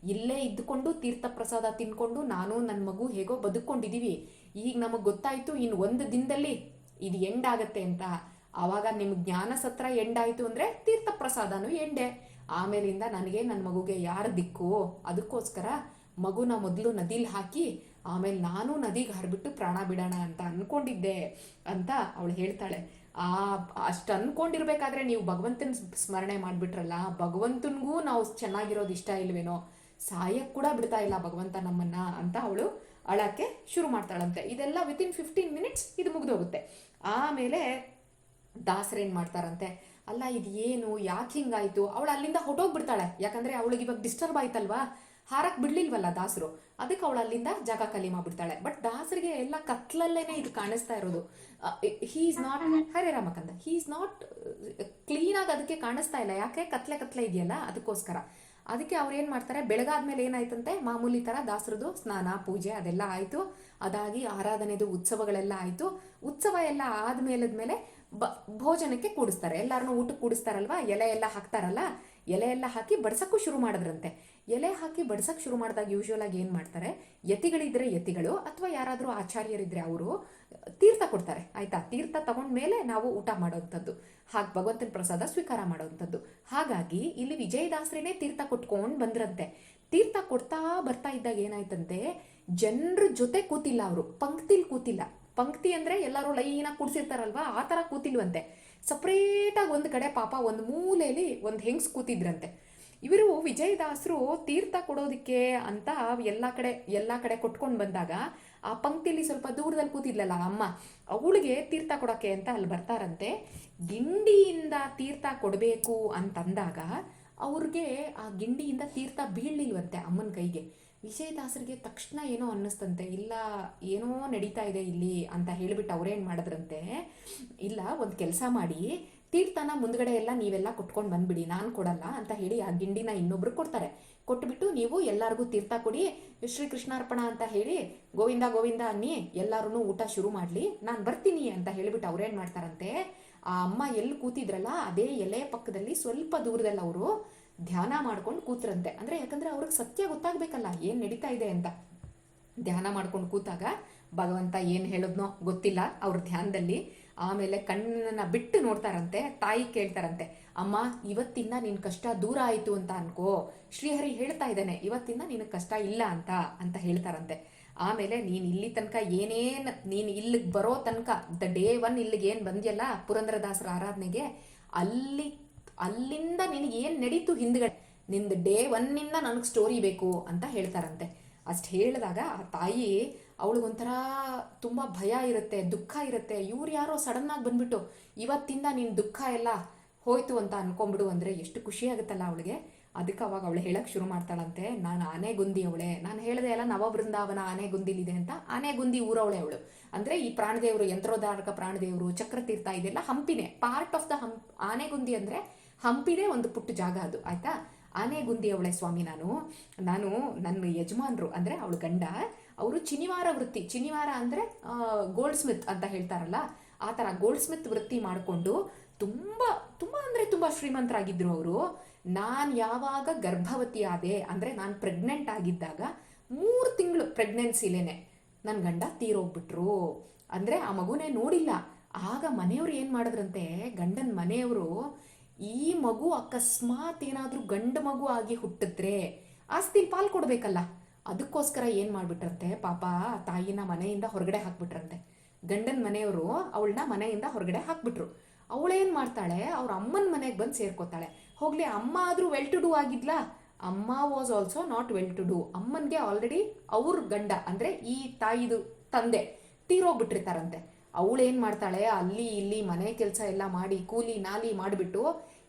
ಇಲ್ಲೇ ಇದ್ದುಕೊಂಡು ತೀರ್ಥ ಪ್ರಸಾದ ತಿನ್ಕೊಂಡು ನಾನು ನನ್ನ ಮಗು ಹೇಗೋ ಬದುಕೊಂಡಿದ್ದೀವಿ ಈಗ ನಮಗೆ ಗೊತ್ತಾಯ್ತು ಇನ್ನು ಒಂದು ದಿನದಲ್ಲಿ ಇದು ಎಂಡ್ ಆಗತ್ತೆ ಅಂತ. ಆವಾಗ ನಿಮ್ಮ ಜ್ಞಾನ ಸತ್ರ ಎಂಡ್ ಆಯ್ತು ಅಂದರೆ ತೀರ್ಥ ಪ್ರಸಾದನೂ ಎಂಡೆ ಆಮೇಲಿಂದ ನನಗೆ ನನ್ನ ಮಗುಗೆ ಯಾರು ದಿಕ್ಕು? ಅದಕ್ಕೋಸ್ಕರ ಮಗುನ ಮೊದಲು ನದಿಲಿ ಹಾಕಿ, ಆಮೇಲೆ ನಾನು ನದಿಗೆ ಹರಿಬಿಟ್ಟು ಪ್ರಾಣ ಬಿಡೋಣ ಅಂತ ಅನ್ಕೊಂಡಿದ್ದೆ ಅಂತ ಅವಳು ಹೇಳ್ತಾಳೆ. ಆ, ಅಷ್ಟು ಅನ್ಕೊಂಡಿರ್ಬೇಕಾದ್ರೆ ನೀವು ಭಗವಂತನ ಸ್ಮರಣೆ ಮಾಡಿಬಿಟ್ರಲ್ಲ, ಭಗವಂತನಿಗೂ ನಾವು ಚೆನ್ನಾಗಿರೋದು ಇಷ್ಟ ಇಲ್ವೇನೋ ಸಾಯಕ್ಕೆ ಕೂಡ ಬಿಡ್ತಾ ಇಲ್ಲ ಭಗವಂತ ನಮ್ಮನ್ನ ಅಂತ ಅವಳು ಅಳಕ್ಕೆ ಶುರು ಮಾಡ್ತಾಳಂತೆ. ಇದೆಲ್ಲ ವಿತಿನ್ ಫಿಫ್ಟೀನ್ ಮಿನಿಟ್ಸ್ ಇದು ಮುಗಿದೋಗುತ್ತೆ. ಆಮೇಲೆ ದಾಸರೇನು ಮಾಡ್ತಾರಂತೆ, ಅಲ್ಲ ಇದು ಏನು ಯಾಕೆ ಹಿಂಗಾಯಿತು? ಅವಳು ಅಲ್ಲಿಂದ ಹೊಟ್ಟೋಗ್ಬಿಡ್ತಾಳೆ ಯಾಕಂದ್ರೆ ಅವಳಿಗೆ ಇವಾಗ ಡಿಸ್ಟರ್ಬ್ ಆಯ್ತಲ್ವಾ? ಹಾರಕ್ ಬಿಡ್ಲಿಲ್ವಲ್ಲ ದಾಸರು? ಅದಕ್ಕೆ ಅವಳು ಅಲ್ಲಿಂದ ಜಾಗ ಖಾಲಿ ಮಾಡ್ಬಿಡ್ತಾಳೆ. ಬಟ್ ದಾಸರಿಗೆ ಎಲ್ಲ ಕತ್ಲಲ್ಲೇನೆ ಇದು ಕಾಣಿಸ್ತಾ ಇರೋದು. ಹೀ ಈಸ್ ನಾಟ್ ಹರೇ ರಾಮಕಂದ ಹೀ ಇಸ್ ನಾಟ್ ಆಗಿ ಅದಕ್ಕೆ ಕಾಣಿಸ್ತಾ ಇಲ್ಲ. ಯಾಕೆ? ಕತ್ಲೆ ಕತ್ಲೆ ಇದೆಯಲ್ಲ, ಅದಕ್ಕೋಸ್ಕರ. ಅದಕ್ಕೆ ಅವ್ರು ಏನು ಮಾಡ್ತಾರೆ? ಬೆಳಗಾದ್ಮೇಲೆ ಏನಾಯ್ತಂತೆ? ಮಾಮೂಲಿ ಥರ ದಾಸರದು ಸ್ನಾನ, ಪೂಜೆ, ಅದೆಲ್ಲ ಆಯಿತು. ಅದಾಗಿ ಆರಾಧನೆದು ಉತ್ಸವಗಳೆಲ್ಲ ಆಯಿತು. ಉತ್ಸವ ಎಲ್ಲ ಆದ್ಮೇಲದ್ಮೇಲೆ ಬ, ಭೋಜನಕ್ಕೆ ಕೂಡಿಸ್ತಾರೆ. ಎಲ್ಲರನ್ನೂ ಊಟಕ್ಕೆ ಕೂಡಿಸ್ತಾರಲ್ವಾ? ಎಲೆ ಎಲ್ಲ ಹಾಕ್ತಾರಲ್ಲ? ಎಲೆ ಎಲ್ಲ ಹಾಕಿ ಬಡ್ಸಕ್ಕೂ ಶುರು ಮಾಡಿದ್ರಂತೆ. ಎಲೆ ಹಾಕಿ ಬಡ್ಸಕ್ಕೆ ಶುರು ಮಾಡಿದಾಗ ಯೂಶುವಲ್ ಆಗಿ ಏನು ಮಾಡ್ತಾರೆ? ಯತಿಗಳಿದ್ರೆ ಯತಿಗಳು ಅಥವಾ ಯಾರಾದರೂ ಆಚಾರ್ಯರಿದ್ರೆ ಅವರು ತೀರ್ಥ ಕೊಡ್ತಾರೆ, ಆಯ್ತಾ? ತೀರ್ಥ ತಗೊಂಡ್ಮೇಲೆ ನಾವು ಊಟ ಮಾಡೋವಂಥದ್ದು ಹಾಗೆ ಭಗವಂತನ ಪ್ರಸಾದ ಸ್ವೀಕಾರ ಮಾಡೋವಂಥದ್ದು ಹಾಗಾಗಿ ಇಲ್ಲಿ ವಿಜಯದಾಸರೇನೇ ತೀರ್ಥ ಕೊಟ್ಕೊಂಡು ಬಂದ್ರಂತೆ. ತೀರ್ಥ ಕೊಡ್ತಾ ಬರ್ತಾ ಇದ್ದಾಗ ಏನಾಯ್ತಂತೆ? ಜನರ ಜೊತೆ ಕೂತಿಲ್ಲ ಅವರು, ಪಂಕ್ತಿಲಿ ಕೂತಿಲ್ಲ. ಪಂಕ್ತಿ ಅಂದ್ರೆ ಎಲ್ಲರೂ ಲೈನಾಗಿ ಕೂಡ್ಸಿರ್ತಾರಲ್ವಾ? ಆ ಥರ ಕೂತಿಲ್ವಂತೆ. ಸಪ್ರೇಟಾಗಿ ಒಂದು ಕಡೆ ಪಾಪ ಒಂದು ಮೂಲೆಯಲ್ಲಿ ಒಂದು ಹೆಂಗ್ಸ್ ಕೂತಿದ್ರಂತೆ. ಇವರು ವಿಜಯದಾಸರು ತೀರ್ಥ ಕೊಡೋದಕ್ಕೆ ಅಂತ ಎಲ್ಲ ಕಡೆ ಎಲ್ಲ ಕಡೆ ಕೊಟ್ಕೊಂಡು ಬಂದಾಗ ಆ ಪಂಕ್ತಿಲಿ ಸ್ವಲ್ಪ ದೂರದಲ್ಲಿ ಕೂತಿದ್ಲಲ್ಲ ಅಮ್ಮ, ಅವಳಿಗೆ ತೀರ್ಥ ಕೊಡೋಕ್ಕೆ ಅಂತ ಅಲ್ಲಿ ಬರ್ತಾರಂತೆ. ಗಿಂಡಿಯಿಂದ ತೀರ್ಥ ಕೊಡಬೇಕು ಅಂತಂದಾಗ ಅವ್ರಿಗೆ ಆ ಗಿಂಡಿಯಿಂದ ತೀರ್ಥ ಬೀಳಲಿಲ್ವಂತೆ ಅಮ್ಮನ ಕೈಗೆ. ವಿಜಯದಾಸರಿಗೆ ತಕ್ಷಣ ಏನೋ ಅನ್ನಿಸ್ತಂತೆ, ಇಲ್ಲ ಏನೋ ನಡೀತಾ ಇದೆ ಇಲ್ಲಿ ಅಂತ ಹೇಳಿಬಿಟ್ಟು ಅವ್ರೇನು ಮಾಡಿದ್ರಂತೆ, ಇಲ್ಲ ಒಂದು ಕೆಲಸ ಮಾಡಿ ತೀರ್ಥನ ಮುಂದ್ಗಡೆ ಎಲ್ಲ ನೀವೆಲ್ಲ ಕೊಟ್ಕೊಂಡು ಬಂದ್ಬಿಡಿ, ನಾನು ಕೊಡಲ್ಲ ಅಂತ ಹೇಳಿ ಆ ಗಿಂಡಿನ ಇನ್ನೊಬ್ರು ಕೊಡ್ತಾರೆ. ಕೊಟ್ಬಿಟ್ಟು ನೀವು ಎಲ್ಲರಿಗೂ ತೀರ್ಥ ಕೊಡಿ ಶ್ರೀ ಕೃಷ್ಣಾರ್ಪಣ ಅಂತ ಹೇಳಿ ಗೋವಿಂದ ಗೋವಿಂದ ಅನ್ನಿ ಎಲ್ಲರೂ ಊಟ ಶುರು ಮಾಡಲಿ, ನಾನು ಬರ್ತೀನಿ ಅಂತ ಹೇಳಿಬಿಟ್ಟು ಅವ್ರೇನು ಮಾಡ್ತಾರಂತೆ, ಆ ಅಮ್ಮ ಎಲ್ಲಿ ಕೂತಿದ್ರಲ್ಲ, ಅದೇ ಎಲೆ ಪಕ್ಕದಲ್ಲಿ ಸ್ವಲ್ಪ ದೂರದಲ್ಲಿ ಅವರು ಧ್ಯಾನ ಮಾಡ್ಕೊಂಡು ಕೂತ್ರಂತೆ. ಅಂದರೆ ಯಾಕಂದರೆ ಅವ್ರಿಗೆ ಸತ್ಯ ಗೊತ್ತಾಗಬೇಕಲ್ಲ, ಏನು ನಡೀತಾ ಇದೆ ಅಂತ. ಧ್ಯಾನ ಮಾಡ್ಕೊಂಡು ಕೂತಾಗ ಭಗವಂತ ಏನು ಹೇಳಿದ್ನೋ ಗೊತ್ತಿಲ್ಲ, ಅವ್ರ ಧ್ಯಾನದಲ್ಲಿ ಆಮೇಲೆ ಕಣ್ಣನ್ನ ಬಿಟ್ಟು ನೋಡ್ತಾರಂತೆ, ತಾಯಿ ಕೇಳ್ತಾರಂತೆ, ಅಮ್ಮ, ಇವತ್ತಿಂದ ನಿನ್ನ ಕಷ್ಟ ದೂರ ಆಯಿತು ಅಂತ ಅನ್ಕೋ. ಶ್ರೀಹರಿ ಹೇಳ್ತಾ ಇದ್ದಾನೆ, ಇವತ್ತಿಂದ ನಿನಗೆ ಕಷ್ಟ ಇಲ್ಲ ಅಂತ ಅಂತ ಹೇಳ್ತಾರಂತೆ. ಆಮೇಲೆ ನೀನು ಇಲ್ಲಿ ತನಕ ಏನೇನು, ನೀನು ಇಲ್ಲಿಗೆ ಬರೋ ತನಕ, ದ ಡೇ ಒನ್ ಇಲ್ಲಿಗೆ ಏನು ಬಂದ್ಯಲ್ಲ ಪುರಂದ್ರದಾಸರ ಆರಾಧನೆಗೆ, ಅಲ್ಲಿ, ಅಲ್ಲಿಂದ ನಿನಗೆ ಏನು ನಡೀತು ಹಿಂದ್ಗಡೆ? ನಿಂದು ಡೇ ಒನ್ನಿಂದ ನನಗೆ ಸ್ಟೋರಿ ಬೇಕು ಅಂತ ಹೇಳ್ತಾರಂತೆ. ಅಷ್ಟು ಹೇಳಿದಾಗ ಆ ತಾಯಿ ಅವಳಿಗೊಂಥರ ತುಂಬ ಭಯ ಇರುತ್ತೆ, ದುಃಖ ಇರುತ್ತೆ. ಇವ್ರು ಯಾರೋ ಸಡನ್ನಾಗಿ ಬಂದ್ಬಿಟ್ಟು, ಇವತ್ತಿಂದ ನೀನು ದುಃಖ ಎಲ್ಲ ಹೋಯ್ತು ಅಂತ ಅನ್ಕೊಂಬಿಡು ಅಂದರೆ ಎಷ್ಟು ಖುಷಿ ಆಗುತ್ತಲ್ಲ ಅವಳಿಗೆ? ಅದಕ್ಕೆ ಅವಾಗ ಅವಳು ಹೇಳಕ್ಕೆ ಶುರು ಮಾಡ್ತಾಳಂತೆ. ನಾನು ಆನೆಗುಂದಿ ಅವಳೆ. ನಾನು ಹೇಳಿದೆ ಎಲ್ಲ ನವಬೃಂದಾವನ ಆನೆಗುಂದಿಲಿದೆ ಅಂತ. ಆನೆಗುಂದಿ ಊರವಳೆ ಅವಳು. ಅಂದರೆ ಈ ಪ್ರಾಣದೇವರು ಯಂತ್ರೋದಾರಕ ಪ್ರಾಣದೇವರು, ಚಕ್ರತೀರ್ಥ ಇದೆಲ್ಲ ಹಂಪಿನೇ. ಪಾರ್ಟ್ ಆಫ್ ದ ಹಂ, ಆನೆಗುಂದಿ ಅಂದರೆ ಹಂಪಿನೇ ಒಂದು ಪುಟ್ಟ ಜಾಗ ಅದು, ಆಯಿತಾ? ಆನೆಗುಂದಿ ಅವಳೆ ಸ್ವಾಮಿ ನಾನು. ನಾನು ನನ್ನ ಯಜಮಾನರು, ಅಂದರೆ ಅವಳು ಗಂಡ. ಅವರು ಚಿನಿವಾರ ವೃತ್ತಿ, ಚಿನಿವಾರ ಅಂದರೆ ಗೋಲ್ಡ್ ಸ್ಮಿತ್ ಅಂತ ಹೇಳ್ತಾರಲ್ಲ, ಆ ಥರ ಗೋಲ್ಡ್ ಸ್ಮಿತ್ ವೃತ್ತಿ ಮಾಡಿಕೊಂಡು ತುಂಬ ತುಂಬ ಅಂದರೆ ತುಂಬ ಶ್ರೀಮಂತರಾಗಿದ್ದರು ಅವರು. ನಾನು ಯಾವಾಗ ಗರ್ಭವತಿ ಆದೆ, ಅಂದರೆ ನಾನು ಪ್ರೆಗ್ನೆಂಟ್ ಆಗಿದ್ದಾಗ ಮೂರು ತಿಂಗಳು ಪ್ರೆಗ್ನೆನ್ಸಿಲೇನೆ ನನ್ನ ಗಂಡ ತೀರೋಗ್ಬಿಟ್ರು. ಅಂದರೆ ಆ ಮಗುನೇ ನೋಡಿಲ್ಲ. ಆಗ ಮನೆಯವರು ಏನು ಮಾಡಿದ್ರಂತೆ, ಗಂಡನ ಮನೆಯವರು ಈ ಮಗು ಅಕಸ್ಮಾತ್ ಏನಾದರೂ ಗಂಡು ಮಗು ಆಗಿ ಹುಟ್ಟಿದ್ರೆ ಆಸ್ತಿ ಪಾಲ್ ಕೊಡಬೇಕಲ್ಲ. ಅದಕ್ಕೋಸ್ಕರ ಏನು ಮಾಡಿಬಿಟ್ರಂತೆ? ಪಾಪ ತಾಯಿನ ಮನೆಯಿಂದ ಹೊರಗಡೆ ಹಾಕ್ಬಿಟ್ರಂತೆ. ಗಂಡನ ಮನೆಯವರು ಅವಳನ್ನ ಮನೆಯಿಂದ ಹೊರಗಡೆ ಹಾಕ್ಬಿಟ್ರು. ಅವಳೇನು ಮಾಡ್ತಾಳೆ? ಅವ್ರ ಅಮ್ಮನ ಮನೆಗೆ ಬಂದು ಸೇರ್ಕೋತಾಳೆ. ಹೋಗ್ಲಿ, ಅಮ್ಮ ಆದರೂ ವೆಲ್ ಟು ಡೂ ಆಗಿದ್ಲಾ? ಅಮ್ಮ was also not well to do ಅಮ್ಮನಿಗೆ ಆಲ್ರೆಡಿ ಅವ್ರ ಗಂಡ, ಅಂದರೆ ಈ ತಾಯಿದು ತಂದೆ ತೀರೋಗ್ಬಿಟ್ಟಿರ್ತಾರಂತೆ. ಅವಳೇನು ಮಾಡ್ತಾಳೆ? ಅಲ್ಲಿ ಇಲ್ಲಿ ಮನೆ ಕೆಲಸ ಎಲ್ಲ ಮಾಡಿ, ಕೂಲಿ ನಾಲಿ ಮಾಡಿಬಿಟ್ಟು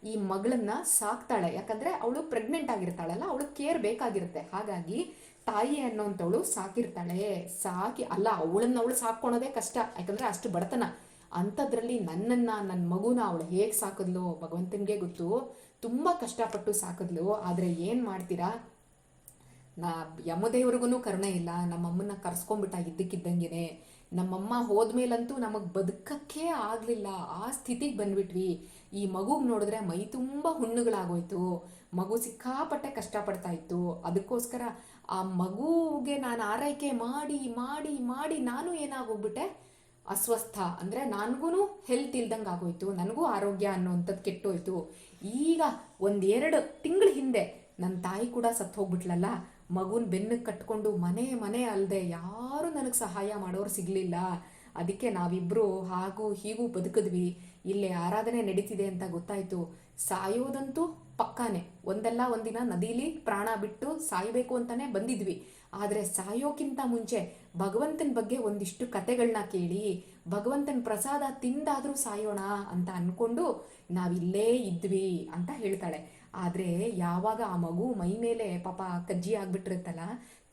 ಈ ಮಗಳನ್ನ ಸಾಕ್ತಾಳೆ. ಯಾಕಂದರೆ ಅವಳು ಪ್ರೆಗ್ನೆಂಟ್ ಆಗಿರ್ತಾಳಲ್ಲ, ಅವಳು ಕೇರ್ ಬೇಕಾಗಿರುತ್ತೆ. ಹಾಗಾಗಿ ತಾಯಿ ಅನ್ನೋಂಥವಳು ಸಾಕಿರ್ತಾಳೆ. ಸಾಕಿ, ಅಲ್ಲ, ಅವಳನ್ನ ಅವಳು ಸಾಕ್ಕೊಳೋದೇ ಕಷ್ಟ. ಯಾಕಂದ್ರೆ ಅಷ್ಟು ಬಡತನ. ಅಂಥದ್ರಲ್ಲಿ ನನ್ನನ್ನು ನನ್ನ ಮಗುನ ಅವಳು ಹೇಗೆ ಸಾಕಿದ್ಲು ಭಗವಂತನಿಗೆ ಗೊತ್ತು. ತುಂಬ ಕಷ್ಟಪಟ್ಟು ಸಾಕಿದ್ಲು. ಆದರೆ ಏನು ಮಾಡ್ತೀರಾ? ನಾ ಯಮದೇವ್ರಿಗೂ ಕರುಣೆ ಇಲ್ಲ. ನಮ್ಮಮ್ಮನ ಕರ್ಸ್ಕೊಂಡ್ಬಿಟ್ಟ ಇದ್ದಕ್ಕಿದ್ದಂಗೆನೆ. ನಮ್ಮಮ್ಮ ಹೋದ್ಮೇಲಂತೂ ನಮಗೆ ಬದುಕಕ್ಕೆ ಆಗಲಿಲ್ಲ. ಆ ಸ್ಥಿತಿಗೆ ಬಂದ್ಬಿಟ್ವಿ. ಈ ಮಗುಗೆ ನೋಡಿದ್ರೆ ಮೈ ತುಂಬ ಹುಣ್ಣುಗಳಾಗೋಯ್ತು. ಮಗು ಸಿಕ್ಕಾಪಟ್ಟೆ ಕಷ್ಟಪಡ್ತಾ ಇತ್ತು. ಅದಕ್ಕೋಸ್ಕರ ಆ ಮಗುಗೆ ನಾನು ಆರೈಕೆ ಮಾಡಿ ಮಾಡಿ ಮಾಡಿ ನಾನು ಏನಾಗೋಗ್ಬಿಟ್ಟೆ? ಅಸ್ವಸ್ಥ. ಅಂದರೆ ನನಗೂ ಹೆಲ್ತ್ ಇಲ್ದಂಗೆ ಆಗೋಯ್ತು, ನನಗೂ ಆರೋಗ್ಯ ಅನ್ನೋವಂಥದ್ದು ಕೆಟ್ಟೋಯ್ತು. ಈಗ ಒಂದೆರಡು ತಿಂಗಳ ಹಿಂದೆ ನನ್ನ ತಾಯಿ ಕೂಡ ಸತ್ತು ಹೋಗ್ಬಿಟ್ಲಲ್ಲ ಮಗುನ ಬೆನ್ನಕ್ಕೆ ಕಟ್ಕೊಂಡು ಮನೆ ಮನೆ ಅಲ್ಲದೆ ಯಾರು ನನಗೆ ಸಹಾಯ ಮಾಡೋರು ಸಿಗಲಿಲ್ಲ. ಅದಕ್ಕೆ ನಾವಿಬ್ಬರು ಹಾಗೂ ಹೀಗೂ ಬದುಕಿದ್ವಿ. ಇಲ್ಲಿ ಆರಾಧನೆ ನಡೀತಿದೆ ಅಂತ ಗೊತ್ತಾಯಿತು. ಸಾಯೋದಂತೂ ಪಕ್ಕಾನೆ. ಒಂದಲ್ಲ ಒಂದಿನ ನದೀಲಿ ಪ್ರಾಣ ಬಿಟ್ಟು ಸಾಯಬೇಕು ಅಂತಾನೆ ಬಂದಿದ್ವಿ. ಆದರೆ ಸಾಯೋಕ್ಕಿಂತ ಮುಂಚೆ ಭಗವಂತನ ಬಗ್ಗೆ ಒಂದಿಷ್ಟು ಕತೆಗಳನ್ನ ಕೇಳಿ, ಭಗವಂತನ ಪ್ರಸಾದ ತಿಂದಾದರೂ ಸಾಯೋಣ ಅಂತ ಅಂದ್ಕೊಂಡು ನಾವಿಲ್ಲೇ ಇದ್ವಿ ಅಂತ ಹೇಳ್ತಾಳೆ. ಆದರೆ ಯಾವಾಗ ಆ ಮಗು ಮೈ ಮೇಲೆ ಪಾಪ ಕಜ್ಜಿ ಆಗಿಬಿಟ್ಟಿರುತ್ತಲ್ಲ,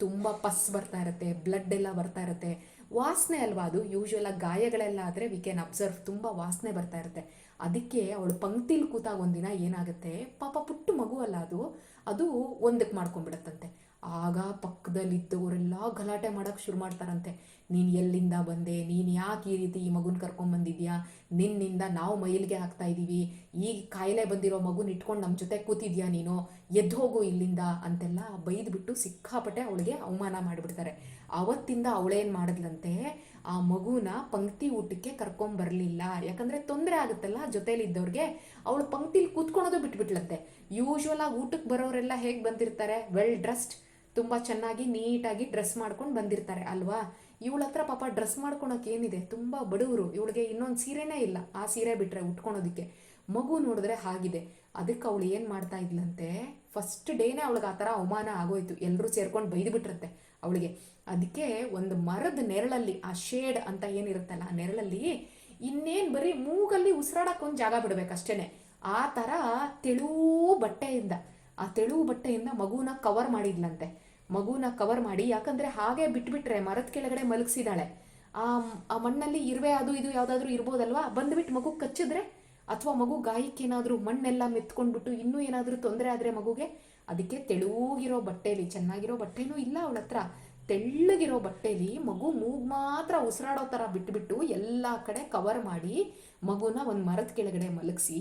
ತುಂಬ ಪಸ್ ಬರ್ತಾ ಇರುತ್ತೆ ಬ್ಲಡ್ ಎಲ್ಲ ಬರ್ತಾ ಇರುತ್ತೆ. ವಾಸನೆ ಅಲ್ವಾ ಅದು? ಯೂಶ್ವಲ್ ಆಗಿ ಗಾಯಗಳೆಲ್ಲ ಆದರೆ ವಿ ಕ್ಯಾನ್ ಅಬ್ಸರ್ವ್ ತುಂಬ ವಾಸನೆ ಬರ್ತಾ ಇರುತ್ತೆ. ಅದಕ್ಕೆ ಅವಳು ಪಂಕ್ತಿಲಿ ಕೂತಾಗ ಒಂದಿನ ಏನಾಗುತ್ತೆ? ಪಾಪ ಪುಟ್ಟು ಮಗು ಅಲ್ಲ ಅದು. ಅದು ಒಂದಕ್ಕೆ ಮಾಡ್ಕೊಂಡ್ಬಿಡತ್ತಂತೆ. ಆಗ ಪಕ್ಕದಲ್ಲಿದ್ದವರೆಲ್ಲ ಗಲಾಟೆ ಮಾಡೋಕ್ಕೆ ಶುರು ಮಾಡ್ತಾರಂತೆ. ನೀನು ಎಲ್ಲಿಂದ ಬಂದೆ? ನೀನು ಯಾಕೆ ಈ ರೀತಿ ಈ ಮಗುನ ಕರ್ಕೊಂಬಂದಿದ್ಯಾ ನಿನ್ನಿಂದ ನಾವು ಮೈಲಿಗೆ ಹಾಕ್ತಾ ಇದ್ದೀವಿ ಈಗ ಕಾಯಿಲೆ ಬಂದಿರೋ ಮಗುನ ಇಟ್ಕೊಂಡು ನಮ್ಮ ಜೊತೆ ಕೂತಿದ್ಯಾ ನೀನು? ಎದ್ದು ಹೋಗು ಇಲ್ಲಿಂದ ಅಂತೆಲ್ಲ ಬೈದ್ಬಿಟ್ಟು ಸಿಕ್ಕಾಪಟ್ಟೆ ಅವಳಿಗೆ ಅವಮಾನ ಮಾಡಿಬಿಡ್ತಾರೆ. ಆವತ್ತಿಂದ ಅವಳೇನು ಮಾಡಿದ್ಲಂತೆ? ಆ ಮಗುನ ಪಂಕ್ತಿ ಊಟಕ್ಕೆ ಕರ್ಕೊಂಬರಲಿಲ್ಲ ಯಾಕಂದರೆ ತೊಂದರೆ ಆಗುತ್ತಲ್ಲ ಜೊತೇಲಿದ್ದವ್ರಿಗೆ ಅವಳು ಪಂಕ್ತಿಲಿ ಕೂತ್ಕೊಳೋದು ಬಿಟ್ಬಿಟ್ಲತ್ತೆ. ಯೂಶುವಲ್ ಆಗಿ ಊಟಕ್ಕೆ ಬರೋರೆಲ್ಲ ಹೇಗೆ ಬಂದಿರ್ತಾರೆ? ವೆಲ್ ಡ್ರೆಸ್ಡ್ ತುಂಬ ಚೆನ್ನಾಗಿ ನೀಟಾಗಿ ಡ್ರೆಸ್ ಮಾಡ್ಕೊಂಡು ಬಂದಿರ್ತಾರೆ, ಅಲ್ವಾ? ಇವಳ ಹತ್ರ ಪಾಪ ಡ್ರೆಸ್ ಮಾಡ್ಕೊಳಕ್ಕೆ ಏನಿದೆ? ತುಂಬ ಬಡವರು. ಇವಳಿಗೆ ಇನ್ನೊಂದು ಸೀರೆನೇ ಇಲ್ಲ. ಆ ಸೀರೆ ಬಿಟ್ಟರೆ ಉಟ್ಕೊಳೋದಕ್ಕೆ. ಮಗು ನೋಡಿದ್ರೆ ಹಾಗಿದೆ. ಅದಕ್ಕೆ ಅವಳು ಏನು ಮಾಡ್ತಾ ಇದ್ಲಂತೆ ಫಸ್ಟ್ ಡೇನೇ ಅವಳಿಗೆ ಆ ಥರ ಅವಮಾನ ಆಗೋಯ್ತು. ಎಲ್ಲರೂ ಸೇರ್ಕೊಂಡು ಬೈದು ಅವಳಿಗೆ. ಅದಕ್ಕೆ ಒಂದು ಮರದ ನೆರಳಲ್ಲಿ, ಆ ಶೇಡ್ ಅಂತ ಏನಿರುತ್ತಲ್ಲ ಆ ನೆರಳಲ್ಲಿ ಇನ್ನೇನು ಬರೀ ಮೂಗಲ್ಲಿ ಉಸಿರಾಡಕ್ಕೆ ಒಂದು ಜಾಗ ಬಿಡ್ಬೇಕಷ್ಟೇನೆ. ಆ ಥರ ತೆಳು ಬಟ್ಟೆಯಿಂದ, ಆ ತೆಳು ಬಟ್ಟೆಯಿಂದ ಮಗುನ ಕವರ್ ಮಾಡಿದ್ಲಂತೆ. ಮಗುನ ಕವರ್ ಮಾಡಿ, ಯಾಕಂದ್ರೆ ಹಾಗೆ ಬಿಟ್ಬಿಟ್ರೆ ಮರದ ಕೆಳಗಡೆ ಮಲಗಿಸಿದಾಳೆ. ಆ ಮಣ್ಣಲ್ಲಿ ಇರುವೆ ಅದು ಇದು ಯಾವುದಾದ್ರೂ ಇರ್ಬೋದಲ್ವಾ? ಬಂದ್ಬಿಟ್ಟು ಮಗು ಕಚ್ಚಿದ್ರೆ ಅಥವಾ ಮಗು ಗಾಯಕ್ಕೆ ಏನಾದರೂ ಮಣ್ಣೆಲ್ಲ ಮೆತ್ಕೊಂಡ್ಬಿಟ್ಟು ಇನ್ನೂ ಏನಾದರೂ ತೊಂದರೆ ಆದರೆ ಮಗುಗೆ, ಅದಕ್ಕೆ ತೆಳುಗಿರೋ ಬಟ್ಟೆಲಿ, ಚೆನ್ನಾಗಿರೋ ಬಟ್ಟೆನೂ ಇಲ್ಲ ಅವಳ ಹತ್ರ. ತೆಳ್ಳಗಿರೋ ಬಟ್ಟೆಲಿ ಮಗು ಮೂಗ್ ಮಾತ್ರ ಉಸಿರಾಡೋ ಥರ ಬಿಟ್ಬಿಟ್ಟು ಎಲ್ಲ ಕಡೆ ಕವರ್ ಮಾಡಿ ಮಗುನ ಒಂದು ಮರದ ಕೆಳಗಡೆ ಮಲಗಿಸಿ,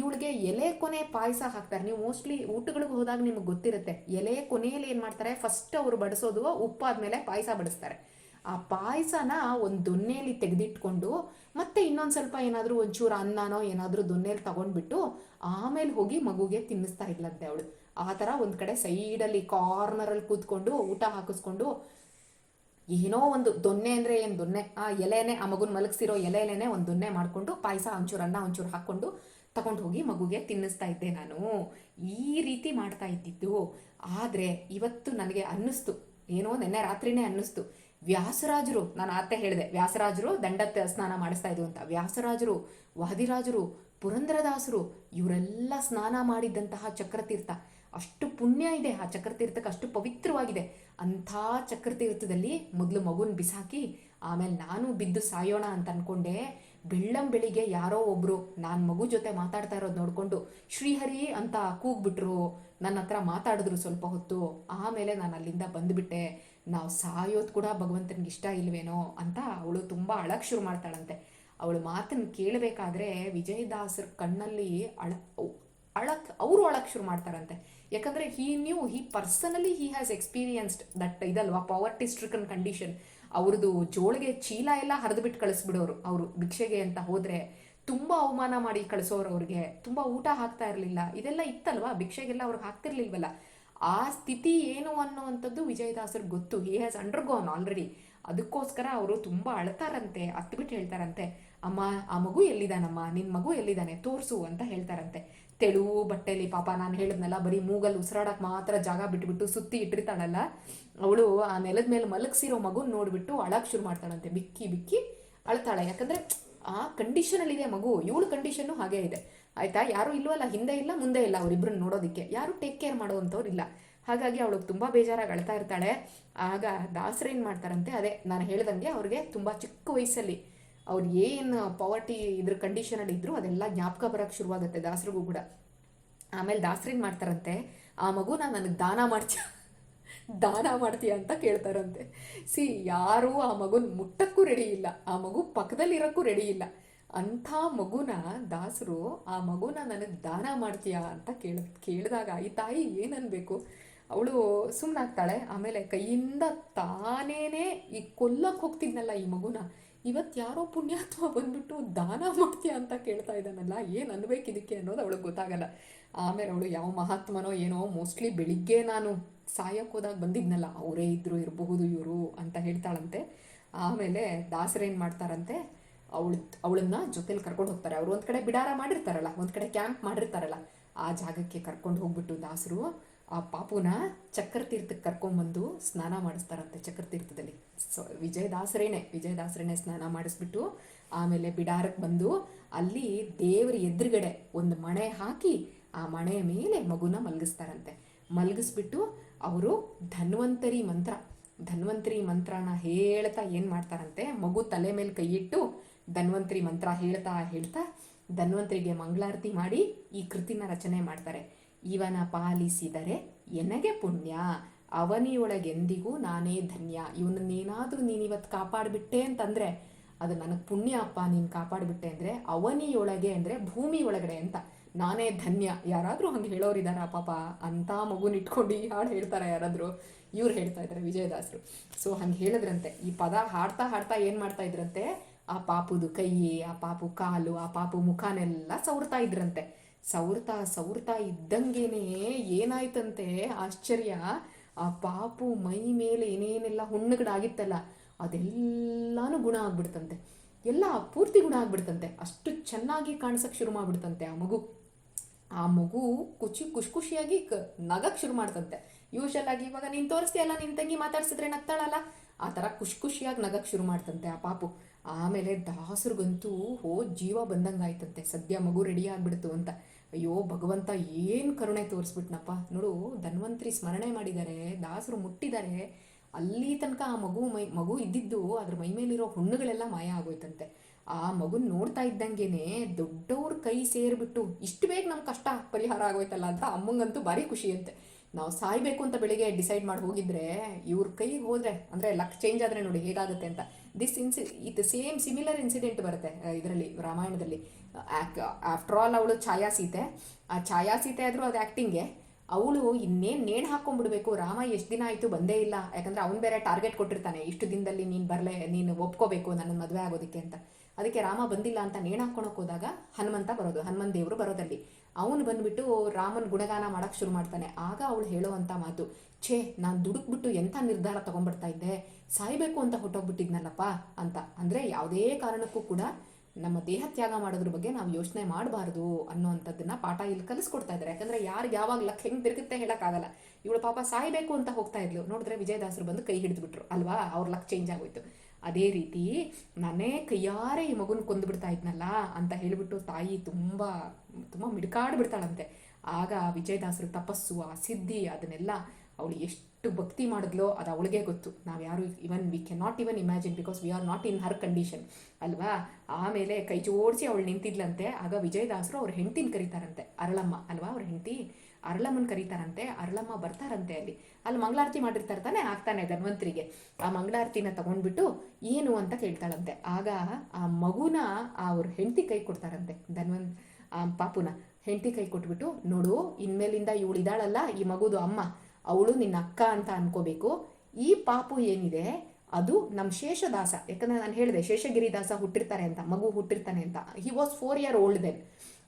ಇವಳಿಗೆ ಎಲೆ ಕೊನೆ ಪಾಯಸ ಹಾಕ್ತಾರೆ. ನೀವು ಮೋಸ್ಟ್ಲಿ ಊಟಗಳಿಗೆ ಹೋದಾಗ ನಿಮಗೆ ಗೊತ್ತಿರುತ್ತೆ, ಎಲೆ ಕೊನೆಯಲ್ಲಿ ಏನು ಮಾಡ್ತಾರೆ? ಫಸ್ಟ್ ಅವರು ಬಡಿಸೋದು ಉಪ್ಪಾದ್ಮೇಲೆ ಪಾಯಸ ಬಡಿಸ್ತಾರೆ. ಆ ಪಾಯಸನ ಒಂದು ದೊನ್ನೆಯಲ್ಲಿ ತೆಗೆದಿಟ್ಕೊಂಡು ಮತ್ತೆ ಇನ್ನೊಂದು ಸ್ವಲ್ಪ ಏನಾದರೂ ಒಂಚೂರು ಅನ್ನನೋ ಏನಾದರೂ ದೊನ್ನೆಯಲ್ಲಿ ತಗೊಂಡ್ಬಿಟ್ಟು ಆಮೇಲೆ ಹೋಗಿ ಮಗುಗೆ ತಿನ್ನಿಸ್ತಾ ಇದ್ಲಂತೆ ಅವಳು. ಆ ಥರ ಒಂದು ಕಡೆ ಸೈಡಲ್ಲಿ ಕಾರ್ನರಲ್ಲಿ ಕೂತ್ಕೊಂಡು ಊಟ ಹಾಕಿಸ್ಕೊಂಡು ಏನೋ ಒಂದು ದೊನ್ನೆ ಅಂದರೆ ಏನು ದೊನ್ನೆ ಆ ಎಲೆನೇ, ಆ ಮಗುನ ಮಲಗಿಸಿರೋ ಎಲೆಲೇನೆ ಒಂದು ದೊನ್ನೆ ಮಾಡಿಕೊಂಡು ಪಾಯಸ ಒಂಚೂರು ಅನ್ನ ಒಂಚೂರು ಹಾಕ್ಕೊಂಡು ತಗೊಂಡು ಹೋಗಿ ಮಗುಗೆ ತಿನ್ನಿಸ್ತಾ ಇದ್ದೆ ನಾನು. ಈ ರೀತಿ ಮಾಡ್ತಾ ಇದ್ದಿದ್ದು. ಆದರೆ ಇವತ್ತು ನನಗೆ ಅನ್ನಿಸ್ತು. ಏನೋ ನಿನ್ನೆ ರಾತ್ರಿನೇ ಅನ್ನಿಸ್ತು. ವ್ಯಾಸರಾಜರು, ನಾನು ಅತ್ತೆ ಹೇಳಿದೆ, ವ್ಯಾಸರಾಜರು ದಂಡತ್ತ ಸ್ನಾನ ಮಾಡಿಸ್ತಾ ಇದ್ರು ಅಂತ. ವ್ಯಾಸರಾಜರು ವಾದಿರಾಜರು ಪುರಂದರದಾಸರು, ಇವರೆಲ್ಲ ಸ್ನಾನ ಮಾಡಿದ್ದಂತಹ ಚಕ್ರತೀರ್ಥ. ಅಷ್ಟು ಪುಣ್ಯ ಇದೆ, ಆ ಚಕ್ರತೀರ್ಥಕ್ಕೆ ಅಷ್ಟು ಪವಿತ್ರವಾಗಿದೆ. ಅಂಥ ಚಕ್ರತೀರ್ಥದಲ್ಲಿ ಮೊದಲು ಮಗುನ ಬಿಸಾಕಿ, ಆಮೇಲೆ ನಾನು ಬಿದ್ದು ಸಾಯೋಣ ಅಂತ ಅನ್ಕೊಂಡೆ. ಬೆಳ್ಳಂ ಬೆಳಿಗ್ಗೆ ಯಾರೋ ಒಬ್ರು ನಾನು ಮಗು ಜೊತೆ ಮಾತಾಡ್ತಾ ಇರೋದು ನೋಡಿಕೊಂಡು, ಶ್ರೀಹರಿ ಅಂತ ಕೂಗ್ಬಿಟ್ರು ನನ್ನ ಹತ್ರ ಮಾತಾಡಿದ್ರು ಸ್ವಲ್ಪ ಹೊತ್ತು. ಆಮೇಲೆ ನಾನು ಅಲ್ಲಿಂದ ಬಂದುಬಿಟ್ಟೆ. ನಾವು ಸಾಯೋದು ಕೂಡ ಭಗವಂತನಿಗೆ ಇಷ್ಟ ಇಲ್ವೇನೋ ಅಂತ ಅವಳು ತುಂಬ ಅಳಕ್ಕೆ ಶುರು ಮಾಡ್ತಾಳಂತೆ. ಅವಳು ಮಾತನ್ನು ಕೇಳಬೇಕಾದ್ರೆ ವಿಜಯದಾಸರ ಕಣ್ಣಲ್ಲಿ ಅಳ ಅಳಕ್, ಅವರು ಅಳಕ್ಕೆ ಶುರು ಮಾಡ್ತಾರಂತೆ. ಯಾಕಂದ್ರೆ he knew, he personally he has experienced that ಇದಲ್ವಾ poverty stricken condition. ಅವ್ರದ್ದು ಜೋಳಿಗೆ ಚೀಲ ಎಲ್ಲ ಹರಿದ್ಬಿಟ್ಟು ಕಳಿಸ್ಬಿಡೋರು ಅವರು ಭಿಕ್ಷೆಗೆ ಅಂತ ಹೋದರೆ ತುಂಬ ಅವಮಾನ ಮಾಡಿ ಕಳಿಸೋರು ಅವ್ರಿಗೆ, ತುಂಬ ಊಟ ಹಾಕ್ತಾ ಇರಲಿಲ್ಲ. ಇದೆಲ್ಲ ಇತ್ತಲ್ವಾ, ಭಿಕ್ಷೆಗೆಲ್ಲ ಅವ್ರಿಗೆ ಹಾಕ್ತಿರ್ಲಿಲ್ವಲ್ಲ. ಆ ಸ್ಥಿತಿ ಏನು ಅನ್ನುವಂಥದ್ದು ವಿಜಯದಾಸರಿಗೆ ಗೊತ್ತು. ಹಿ ಹ್ಯಾಸ್ ಅಂಡರ್ಗೋನ್ ಆಲ್ರೆಡಿ ಅದಕ್ಕೋಸ್ಕರ ಅವರು ತುಂಬ ಅಳ್ತಾರಂತೆ ಹತ್ಬಿಟ್ಟು ಹೇಳ್ತಾರಂತೆ. ಅಮ್ಮ, ಆ ಮಗು ಎಲ್ಲಿದ್ದಾನಮ್ಮ? ನಿನ್ನ ಮಗು ಎಲ್ಲಿದ್ದಾನೆ? ತೋರಿಸು ಅಂತ ಹೇಳ್ತಾರಂತೆ. ತೆಳು, ಬಟ್ಟೆಲಿ, ಪಾಪ ನಾನು ಹೇಳಿದ್ನಲ್ಲ, ಬರೀ ಮೂಗಲ್ಲಿ ಉಸಿರಾಡಕ್ಕೆ ಮಾತ್ರ ಜಾಗ ಬಿಟ್ಬಿಟ್ಟು ಸುತ್ತಿ ಇಟ್ಟಿರ್ತಾಳಲ್ಲ. ಅವಳು ಆ ನೆಲದ ಮೇಲೆ ಮಲಗಿಸಿರೋ ಮಗು ನೋಡಿಬಿಟ್ಟು ಅಳಕ್ಕೆ ಶುರು ಮಾಡ್ತಾಳಂತೆ. ಬಿಕ್ಕಿ ಬಿಕ್ಕಿ ಅಳ್ತಾಳೆ. ಯಾಕಂದರೆ ಆ ಕಂಡೀಷನಲ್ಲಿದೆ ಮಗು. ಇವಳು ಕಂಡೀಷನ್ನು ಹಾಗೇ ಇದೆ. ಆಯ್ತಾ? ಯಾರು ಇಲ್ವಲ್ಲ? ಹಿಂದೆ ಇಲ್ಲ, ಮುಂದೆ ಇಲ್ಲ ಅವರಿಬ್ಬರನ್ನ ನೋಡೋದಕ್ಕೆ. ಯಾರು ಟೇಕ್ ಕೇರ್ ಮಾಡುವಂಥವ್ರು ಇಲ್ಲ. ಹಾಗಾಗಿ ಅವಳಿಗೆ ತುಂಬ ಬೇಜಾರಾಗಿ ಅಳ್ತಾ ಇರ್ತಾಳೆ. ಆಗ ದಾಸರೇನು ಮಾಡ್ತಾರಂತೆ? ಅದೇ, ನಾನು ಹೇಳ್ದಂಗೆ ಅವ್ರಿಗೆ ತುಂಬ ಚಿಕ್ಕ ವಯಸ್ಸಲ್ಲಿ ಅವ್ರು ಏನು ಪವರ್ಟಿ ಇದ್ರ ಕಂಡೀಷನಲ್ಲಿ ಇದ್ದರೂ ಅದೆಲ್ಲ ಜ್ಞಾಪಕ ಬರೋಕ್ಕೆ ಶುರುವಾಗುತ್ತೆ ದಾಸರಿಗೂ ಕೂಡ. ಆಮೇಲೆ ದಾಸರೇನು ಮಾಡ್ತಾರಂತೆ? ಆ ಮಗುನ ನನಗೆ ದಾನ ಮಾಡ್ತೀಯ. ದಾನ ಮಾಡ್ತೀಯ ಅಂತ ಕೇಳ್ತಾರಂತೆ. ಸಿ, ಯಾರೂ ಆ ಮಗುನ ಮುಟ್ಟಕ್ಕೂ ರೆಡಿ ಇಲ್ಲ. ಆ ಮಗು ಪಕ್ಕದಲ್ಲಿರೋಕ್ಕೂ ರೆಡಿ ಇಲ್ಲ. ಅಂಥ ಮಗುನ ದಾಸರು, ಆ ಮಗುನ ನನಗೆ ದಾನ ಮಾಡ್ತೀಯಾ ಅಂತ ಕೇಳ, ಕೇಳಿದಾಗ ಈ ತಾಯಿ ಏನನ್ಬೇಕು ಅವಳು ಸುಮ್ಮನಾಗ್ತಾಳೆ ಆಮೇಲೆ ಕೈಯಿಂದ ತಾನೇನೆ ಈ ಕೊಲ್ಲಕ್ಕೆ ಹೋಗ್ತಿದ್ನಲ್ಲ ಈ ಮಗುನ ಇವತ್ತು ಯಾರೋ ಪುಣ್ಯಾತ್ಮ ಬಂದ್ಬಿಟ್ಟು ದಾನ ಮಾಡ್ತೀಯ ಅಂತ ಕೇಳ್ತಾ ಇದ್ದಾನಲ್ಲ, ಏನು ಅನ್ಬೇಕು ಇದಕ್ಕೆ ಅನ್ನೋದು ಅವಳಿಗೆ ಗೊತ್ತಾಗಲ್ಲ. ಆಮೇಲೆ ಅವಳು ಯಾವ ಮಹಾತ್ಮನೋ ಏನೋ, ಮೋಸ್ಟ್ಲಿ ಬೆಳಿಗ್ಗೆ ನಾನು ಸಾಯಕ್ಕೆ ಹೋದಾಗ ಬಂದಿದ್ನಲ್ಲ, ಅವರೇ ಇದ್ರು ಇರಬಹುದು ಇವರು ಅಂತ ಹೇಳ್ತಾಳಂತೆ. ಆಮೇಲೆ ದಾಸರೇನು ಮಾಡ್ತಾರಂತೆ? ಅವಳು, ಅವಳನ್ನ ಜೊತೆಲಿ ಕರ್ಕೊಂಡು ಹೋಗ್ತಾರೆ. ಅವರು ಒಂದು ಕಡೆ ಬಿಡಾರ ಮಾಡಿರ್ತಾರಲ್ಲ, ಒಂದು ಕಡೆ ಕ್ಯಾಂಪ್ ಮಾಡಿರ್ತಾರಲ್ಲ, ಆ ಜಾಗಕ್ಕೆ ಕರ್ಕೊಂಡು ಹೋಗ್ಬಿಟ್ಟು ದಾಸರು, ಆ ಪಾಪುನ ಚಕ್ರತೀರ್ಥಕ್ಕೆ ಕರ್ಕೊಂಬಂದು ಸ್ನಾನ ಮಾಡಿಸ್ತಾರಂತೆ ಚಕ್ರತೀರ್ಥದಲ್ಲಿ. ಸೊ ವಿಜಯದಾಸರೇನೆ ವಿಜಯದಾಸರೇನೆ ಸ್ನಾನ ಮಾಡಿಸ್ಬಿಟ್ಟು ಆಮೇಲೆ ಬಿಡಾರಕ್ಕೆ ಬಂದು ಅಲ್ಲಿ ದೇವರ ಎದುರುಗಡೆ ಒಂದು ಮಣೆ ಹಾಕಿ ಆ ಮಣೆಯ ಮೇಲೆ ಮಗುನ ಮಲಗಿಸ್ತಾರಂತೆ. ಮಲಗಿಸ್ಬಿಟ್ಟು ಅವರು ಧನ್ವಂತರಿ ಮಂತ್ರ, ಧನ್ವಂತರಿ ಮಂತ್ರನ ಹೇಳ್ತಾ ಏನು ಮಾಡ್ತಾರಂತೆ, ಮಗು ತಲೆ ಮೇಲೆ ಕೈಯಿಟ್ಟು ಧನ್ವಂತರಿ ಮಂತ್ರ ಹೇಳ್ತಾ ಹೇಳ್ತಾ ಧನ್ವಂತರಿಗೆ ಮಂಗಳಾರತಿ ಮಾಡಿ ಈ ಕೃತಿನ ರಚನೆ ಮಾಡ್ತಾರೆ. ಇವನ ಪಾಲಿಸಿದರೆ ಎನಗೆ ಪುಣ್ಯ? ಅವನಿಯೊಳಗೆಂದಿಗೂ ನಾನೇ ಧನ್ಯ. ಇವನನ್ನೇನಾದರೂ ನೀನು ಇವತ್ತು ಕಾಪಾಡಿಬಿಟ್ಟೆ ಅಂತಂದರೆ ಅದು ನನಗೆ ಪುಣ್ಯ ಅಪ್ಪ, ನೀನು ಕಾಪಾಡಿಬಿಟ್ಟೆ ಅಂದರೆ ಅವನಿಯೊಳಗೆ ಅಂದರೆ ಭೂಮಿ ಒಳಗಡೆ ಅಂತ. ನಾನೇ ಧನ್ಯ. ಯಾರಾದರೂ ಹಂಗೆ ಹೇಳೋರಿದಾರ ಪಾಪ? ಅಂತ ಮಗುನ ಇಟ್ಕೊಂಡು ಈ ಹಾಡು ಹೇಳ್ತಾರೆ ಯಾರಾದರೂ? ಇವ್ರು ಹೇಳ್ತಾ ಇದ್ದಾರೆ ವಿಜಯದಾಸರು. ಸೊ ಹಂಗೆ ಹೇಳಿದ್ರಂತೆ. ಈ ಪದ ಹಾಡ್ತಾ ಹಾಡ್ತಾ ಏನು ಮಾಡ್ತಾ ಇದ್ರಂತೆ? ಆ ಪಾಪುದು ಕೈ, ಆ ಪಾಪು ಕಾಲು, ಆ ಪಾಪು ಮುಖನೆಲ್ಲ ಸವರ್ತಾ ಇದ್ರಂತೆ. ಸವರ್ತಾ ಸವರ್ತಾ ಇದ್ದಂಗೆನೆ ಏನಾಯ್ತಂತೆ? ಆಶ್ಚರ್ಯ. ಆ ಪಾಪು ಮೈ ಮೇಲೆ ಏನೇನೆಲ್ಲ ಹುಣ್ಣುಗಳಾಗಿತ್ತಲ್ಲ ಅದೆಲ್ಲಾನು ಗುಣ ಆಗ್ಬಿಡ್ತಂತೆ. ಎಲ್ಲ ಪೂರ್ತಿ ಗುಣ ಆಗ್ಬಿಡ್ತಂತೆ. ಅಷ್ಟು ಚೆನ್ನಾಗಿ ಕಾಣಿಸಕ್ಕೆ ಶುರು ಮಾಡ್ಬಿಡ್ತಂತೆ ಆ ಮಗು. ಆ ಮಗು ಖುಷಿ ಖುಷಿ ಖುಷಿಯಾಗಿ ನಗಕ್ಕೆ ಶುರು ಮಾಡ್ತಂತೆ. ಯೂಶಲ್ ಆಗಿ ಇವಾಗ ನೀನು ತೋರಿಸ್ತೀಯಲ್ಲ ನಿನ್ನ ತಂಗಿ ಮಾತಾಡ್ಸಿದ್ರೆ ನಗ್ತಾಳಲ್ಲ? ಆ ಥರ ಖುಷಿ ಖುಷಿಯಾಗಿ ನಗಕ್ಕೆ ಶುರು ಮಾಡ್ತಂತೆ ಆ ಪಾಪು. ಆಮೇಲೆ ದಾಸರಿಗಂತೂ, ಹೋ, ಜೀವ ಬಂದಂಗೆ ಆಯ್ತಂತೆ ಸದ್ಯ ಮಗು ರೆಡಿ ಆಗ್ಬಿಡ್ತು ಅಂತ. ಅಯ್ಯೋ, ಭಗವಂತ ಏನು ಕರುಣೆ ತೋರಿಸ್ಬಿಟ್ನಪ್ಪ. ನೋಡು, ಧನ್ವಂತರಿ ಸ್ಮರಣೆ ಮಾಡಿದ್ದಾರೆ ದಾಸರು ಮುಟ್ಟಿದ್ದಾರೆ ಅಲ್ಲಿ ತನಕ ಆ ಮಗು ಮೈ, ಮಗು ಇದ್ದಿದ್ದು ಅದ್ರ ಮೈ ಮೇಲಿರೋ ಹುಣ್ಣುಗಳೆಲ್ಲ ಮಾಯ ಆಗೋಯ್ತಂತೆ. ಆ ಮಗುನ ನೋಡ್ತಾ ಇದ್ದಂಗೆನೆ ದೊಡ್ಡವ್ರ ಕೈ ಸೇರಿಬಿಟ್ಟು ಇಷ್ಟು ಬೇಗ ನಮ್ಮ ಕಷ್ಟ ಪರಿಹಾರ ಆಗೋಯ್ತಲ್ಲ ಅಂತ ಅಮ್ಮಂಗಂತೂ ಭಾರಿ ಖುಷಿ ಅಂತೆ ನಾವು ಸಾಯ್ಬೇಕು ಅಂತ ಬೆಳಿಗ್ಗೆ ಡಿಸೈಡ್ ಮಾಡಿ ಹೋಗಿದ್ರೆ ಇವ್ರ ಕೈಗೆ ಹೋದ್ರೆ, ಅಂದ್ರೆ ಲಕ್ ಚೇಂಜ್ ಆದ್ರೆ ನೋಡಿ ಹೇಗಾಗುತ್ತೆ ಅಂತ. ದಿಸ್ ಇನ್ಸಿ ಇದು ಸೇಮ್ ಸಿಮಿಲರ್ ಇನ್ಸಿಡೆಂಟ್ ಬರುತ್ತೆ ಇದರಲ್ಲಿ, ರಾಮಾಯಣದಲ್ಲಿ. ಆಫ್ಟರ್ ಆಲ್ ಅವಳು ಛಾಯಾ ಸೀತೆ ಆ ಛಾಯಾ ಸೀತೆ ಆದರೂ ಅದು ಆ್ಯಕ್ಟಿಂಗೆ ಅವಳು ಇನ್ನೇನು ನೇಣು ಹಾಕೊಂಡ್ಬಿಡ್ಬೇಕು, ರಾಮ ಎಷ್ಟು ದಿನ ಆಯಿತು ಬಂದೇ ಇಲ್ಲ, ಯಾಕಂದ್ರೆ ಅವ್ನು ಬೇರೆ ಟಾರ್ಗೆಟ್ ಕೊಟ್ಟಿರ್ತಾನೆ, ಇಷ್ಟು ದಿನದಲ್ಲಿ ನೀನು ಬರಲೇ, ನೀನು ಒಪ್ಕೋಬೇಕು ನನ್ನ ಮದುವೆ ಆಗೋದಕ್ಕೆ ಅಂತ. ಅದಕ್ಕೆ ರಾಮ ಬಂದಿಲ್ಲ ಅಂತ ನೇಣು ಹಾಕ್ಕೊಳಕ್ಕೆ ಹೋದಾಗ ಹನುಮಂತ ಬರೋದು ಹನುಮಂತ ದೇವರು ಬರೋದಲ್ಲಿ. ಅವನು ಬಂದ್ಬಿಟ್ಟು ರಾಮನ ಗುಣಗಾನ ಮಾಡಕ್ ಶುರು ಮಾಡ್ತಾನೆ. ಆಗ ಅವಳು ಹೇಳುವಂತ ಮಾತು, ಛೇ, ನಾನು ದುಡುಕ್ಬಿಟ್ಟು ಎಂಥ ನಿರ್ಧಾರ ತಗೊಂಡ್ಬಿಡ್ತಾ ಇದ್ದೆ? ಸಾಯ್ಬೇಕು ಅಂತ ಹೊಟ್ಟೋಗ್ಬಿಟ್ಟಿದ್ನಲ್ಲಪ್ಪ ಅಂತ. ಅಂದ್ರೆ ಯಾವುದೇ ಕಾರಣಕ್ಕೂ ಕೂಡ ನಮ್ಮ ದೇಹ ತ್ಯಾಗ ಮಾಡೋದ್ರ ಬಗ್ಗೆ ನಾವು ಯೋಚನೆ ಮಾಡಬಾರ್ದು ಅನ್ನೋವಂಥದ್ದನ್ನ ಪಾಠ ಇಲ್ಲಿ ಕಲಿಸ್ಕೊಡ್ತಾ ಇದ್ದಾರೆ. ಯಾಕಂದ್ರೆ ಯಾರು ಯಾವಾಗ ಲಕ್ ಹೆಂಗೆ ತಿರುಗುತ್ತೆ ಹೇಳೋಕ್ಕಾಗಲ್ಲ. ಇವಳು ಪಾಪ ಸಾಯ್ಬೇಕು ಅಂತ ಹೋಗ್ತಾ ಇದ್ಲು. ನೋಡಿದ್ರೆ ವಿಜಯದಾಸರು ಬಂದು ಕೈ ಹಿಡಿದ್ಬಿಟ್ರು. ಅಲ್ವಾ? ಅವ್ರ ಲಕ್ ಚೇಂಜ್ ಆಗೋಯ್ತು. ಅದೇ ರೀತಿ ನಾನೇ ಕೈಯಾರೆ ಈ ಮಗುನ ಕೊಂದ್ಬಿಡ್ತಾ ಇದ್ನಲ್ಲ ಅಂತ ಹೇಳಿಬಿಟ್ಟು ತಾಯಿ ತುಂಬ ತುಂಬ ಮಿಡ್ಕಾಡ್ಬಿಡ್ತಾಳಂತೆ ಆಗ ವಿಜಯದಾಸರು ತಪಸ್ಸು, ಆ ಸಿದ್ಧಿ ಅದನ್ನೆಲ್ಲ ಅವಳು ಎಷ್ಟು ಭಕ್ತಿ ಮಾಡಿದ್ಲೋ ಅದು ಅವಳಿಗೆ ಗೊತ್ತು. ನಾವು ಯಾರು even we can not even imagine because we are not in her condition ಅಲ್ವಾ? ಆಮೇಲೆ ಕೈ ಜೋಡಿಸಿ ಅವಳು ನಿಂತಿದ್ಲಂತೆ. ಆಗ ವಿಜಯದಾಸರು ಅವ್ರ ಹೆಂಡತಿನ ಕರೀತಾರಂತೆ, ಅರಳಮ್ಮ, ಅಲ್ವಾ? ಅವ್ರ ಹೆಂಡತಿ ಅರಳಮ್ಮನ ಕರೀತಾರಂತೆ ಅರಳಮ್ಮ ಬರ್ತಾರಂತೆ ಅಲ್ಲಿ. ಅಲ್ಲಿ ಮಂಗಳಾರತಿ ಮಾಡಿರ್ತಾರೆ ತಾನೆ, ಆಗ್ತಾನೆ ಧನ್ವಂತರಿಗೆ. ಆ ಮಂಗಳಾರತಿನ ತಗೊಂಡ್ಬಿಟ್ಟು ಏನು ಅಂತ ಕೇಳ್ತಾಳಂತೆ. ಆಗ ಆ ಮಗುನ ಅವ್ರ ಹೆಂಡತಿ ಕೈ ಕೊಡ್ತಾರಂತೆ ಧನ್ವಂತ್ ಆ ಪಾಪುನ. ಹೆಂಡತಿ ಕೈ ಕೊಟ್ಬಿಟ್ಟು, ನೋಡು, ಇನ್ಮೇಲಿಂದ ಇವಳು ಇದಾಳಲ್ಲ ಈ ಮಗುದು ಅಮ್ಮ, ಅವಳು ನಿನ್ನ ಅಕ್ಕ ಅಂತ ಅನ್ಕೋಬೇಕು. ಈ ಪಾಪು ಏನಿದೆ, ಅದು ನಮ್ಮ ಶೇಷದಾಸ. ಯಾಕಂದ್ರೆ ನಾನು ಹೇಳಿದೆ ಶೇಷಗಿರಿ ದಾಸ ಹುಟ್ಟಿರ್ತಾರೆ ಅಂತ, ಮಗು ಹುಟ್ಟಿರ್ತಾನೆ ಅಂತ. He was four year old then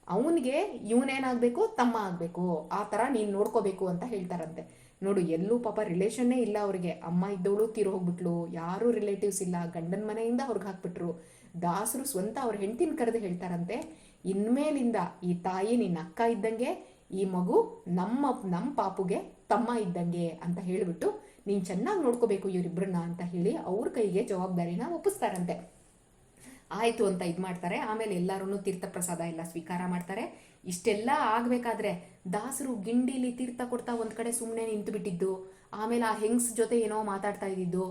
ಅವನಿಗೆ ಇವನೇನಾಗಬೇಕು, ತಮ್ಮ ಆಗಬೇಕು. ಆ ಥರ ನೀನು ನೋಡ್ಕೋಬೇಕು ಅಂತ ಹೇಳ್ತಾರಂತೆ. ನೋಡು, ಎಲ್ಲೂ ಪಾಪ ರಿಲೇಷನ್ನೇ ಇಲ್ಲ ಅವ್ರಿಗೆ. ಅಮ್ಮ ಇದ್ದವಳು ತೀರು ಹೋಗ್ಬಿಟ್ಲು. ಯಾರೂ ರಿಲೇಟಿವ್ಸ್ ಇಲ್ಲ. ಗಂಡನ ಮನೆಯಿಂದ ಅವ್ರಿಗೆ ಹಾಕ್ಬಿಟ್ರು. ದಾಸರು ಸ್ವಂತ ಅವ್ರ ಹೆಂಡತಿನ ಕರೆದು ಹೇಳ್ತಾರಂತೆ. ಇನ್ಮೇಲಿಂದ ಈ ತಾಯಿ ನಿನ್ನ ಅಕ್ಕ ಇದ್ದಂಗೆ, ಈ ಮಗು ನಮ್ಮ ನಮ್ಮ ಪಾಪುಗೆ ತಮ್ಮ ಇದ್ದಂಗೆ ಅಂತ ಹೇಳಿಬಿಟ್ಟು ನೀನು ಚೆನ್ನಾಗಿ ನೋಡ್ಕೋಬೇಕು ಇವರಿಬ್ಬರನ್ನ ಅಂತ ಹೇಳಿ ಅವ್ರ ಕೈಗೆ ಜವಾಬ್ದಾರಿನ ಒಪ್ಪಿಸ್ತಾರಂತೆ. ಆಯಿತು ಅಂತ ಇದು ಮಾಡ್ತಾರೆ. ಆಮೇಲೆ ಎಲ್ಲರೂ ತೀರ್ಥ ಪ್ರಸಾದ ಎಲ್ಲ ಸ್ವೀಕಾರ ಮಾಡ್ತಾರೆ. ಇಷ್ಟೆಲ್ಲ ಆಗಬೇಕಾದ್ರೆ ದಾಸರು ಗಿಂಡಿಲಿ ತೀರ್ಥ ಕೊಡ್ತಾ ಒಂದು ಕಡೆ ಸುಮ್ಮನೆ ನಿಂತು ಬಿಟ್ಟಿದ್ದು, ಆಮೇಲೆ ಆ ಹೆಂಗ್ಸ್ ಜೊತೆ ಏನೋ ಮಾತಾಡ್ತಾ ಇದ್ದಿದ್ದು,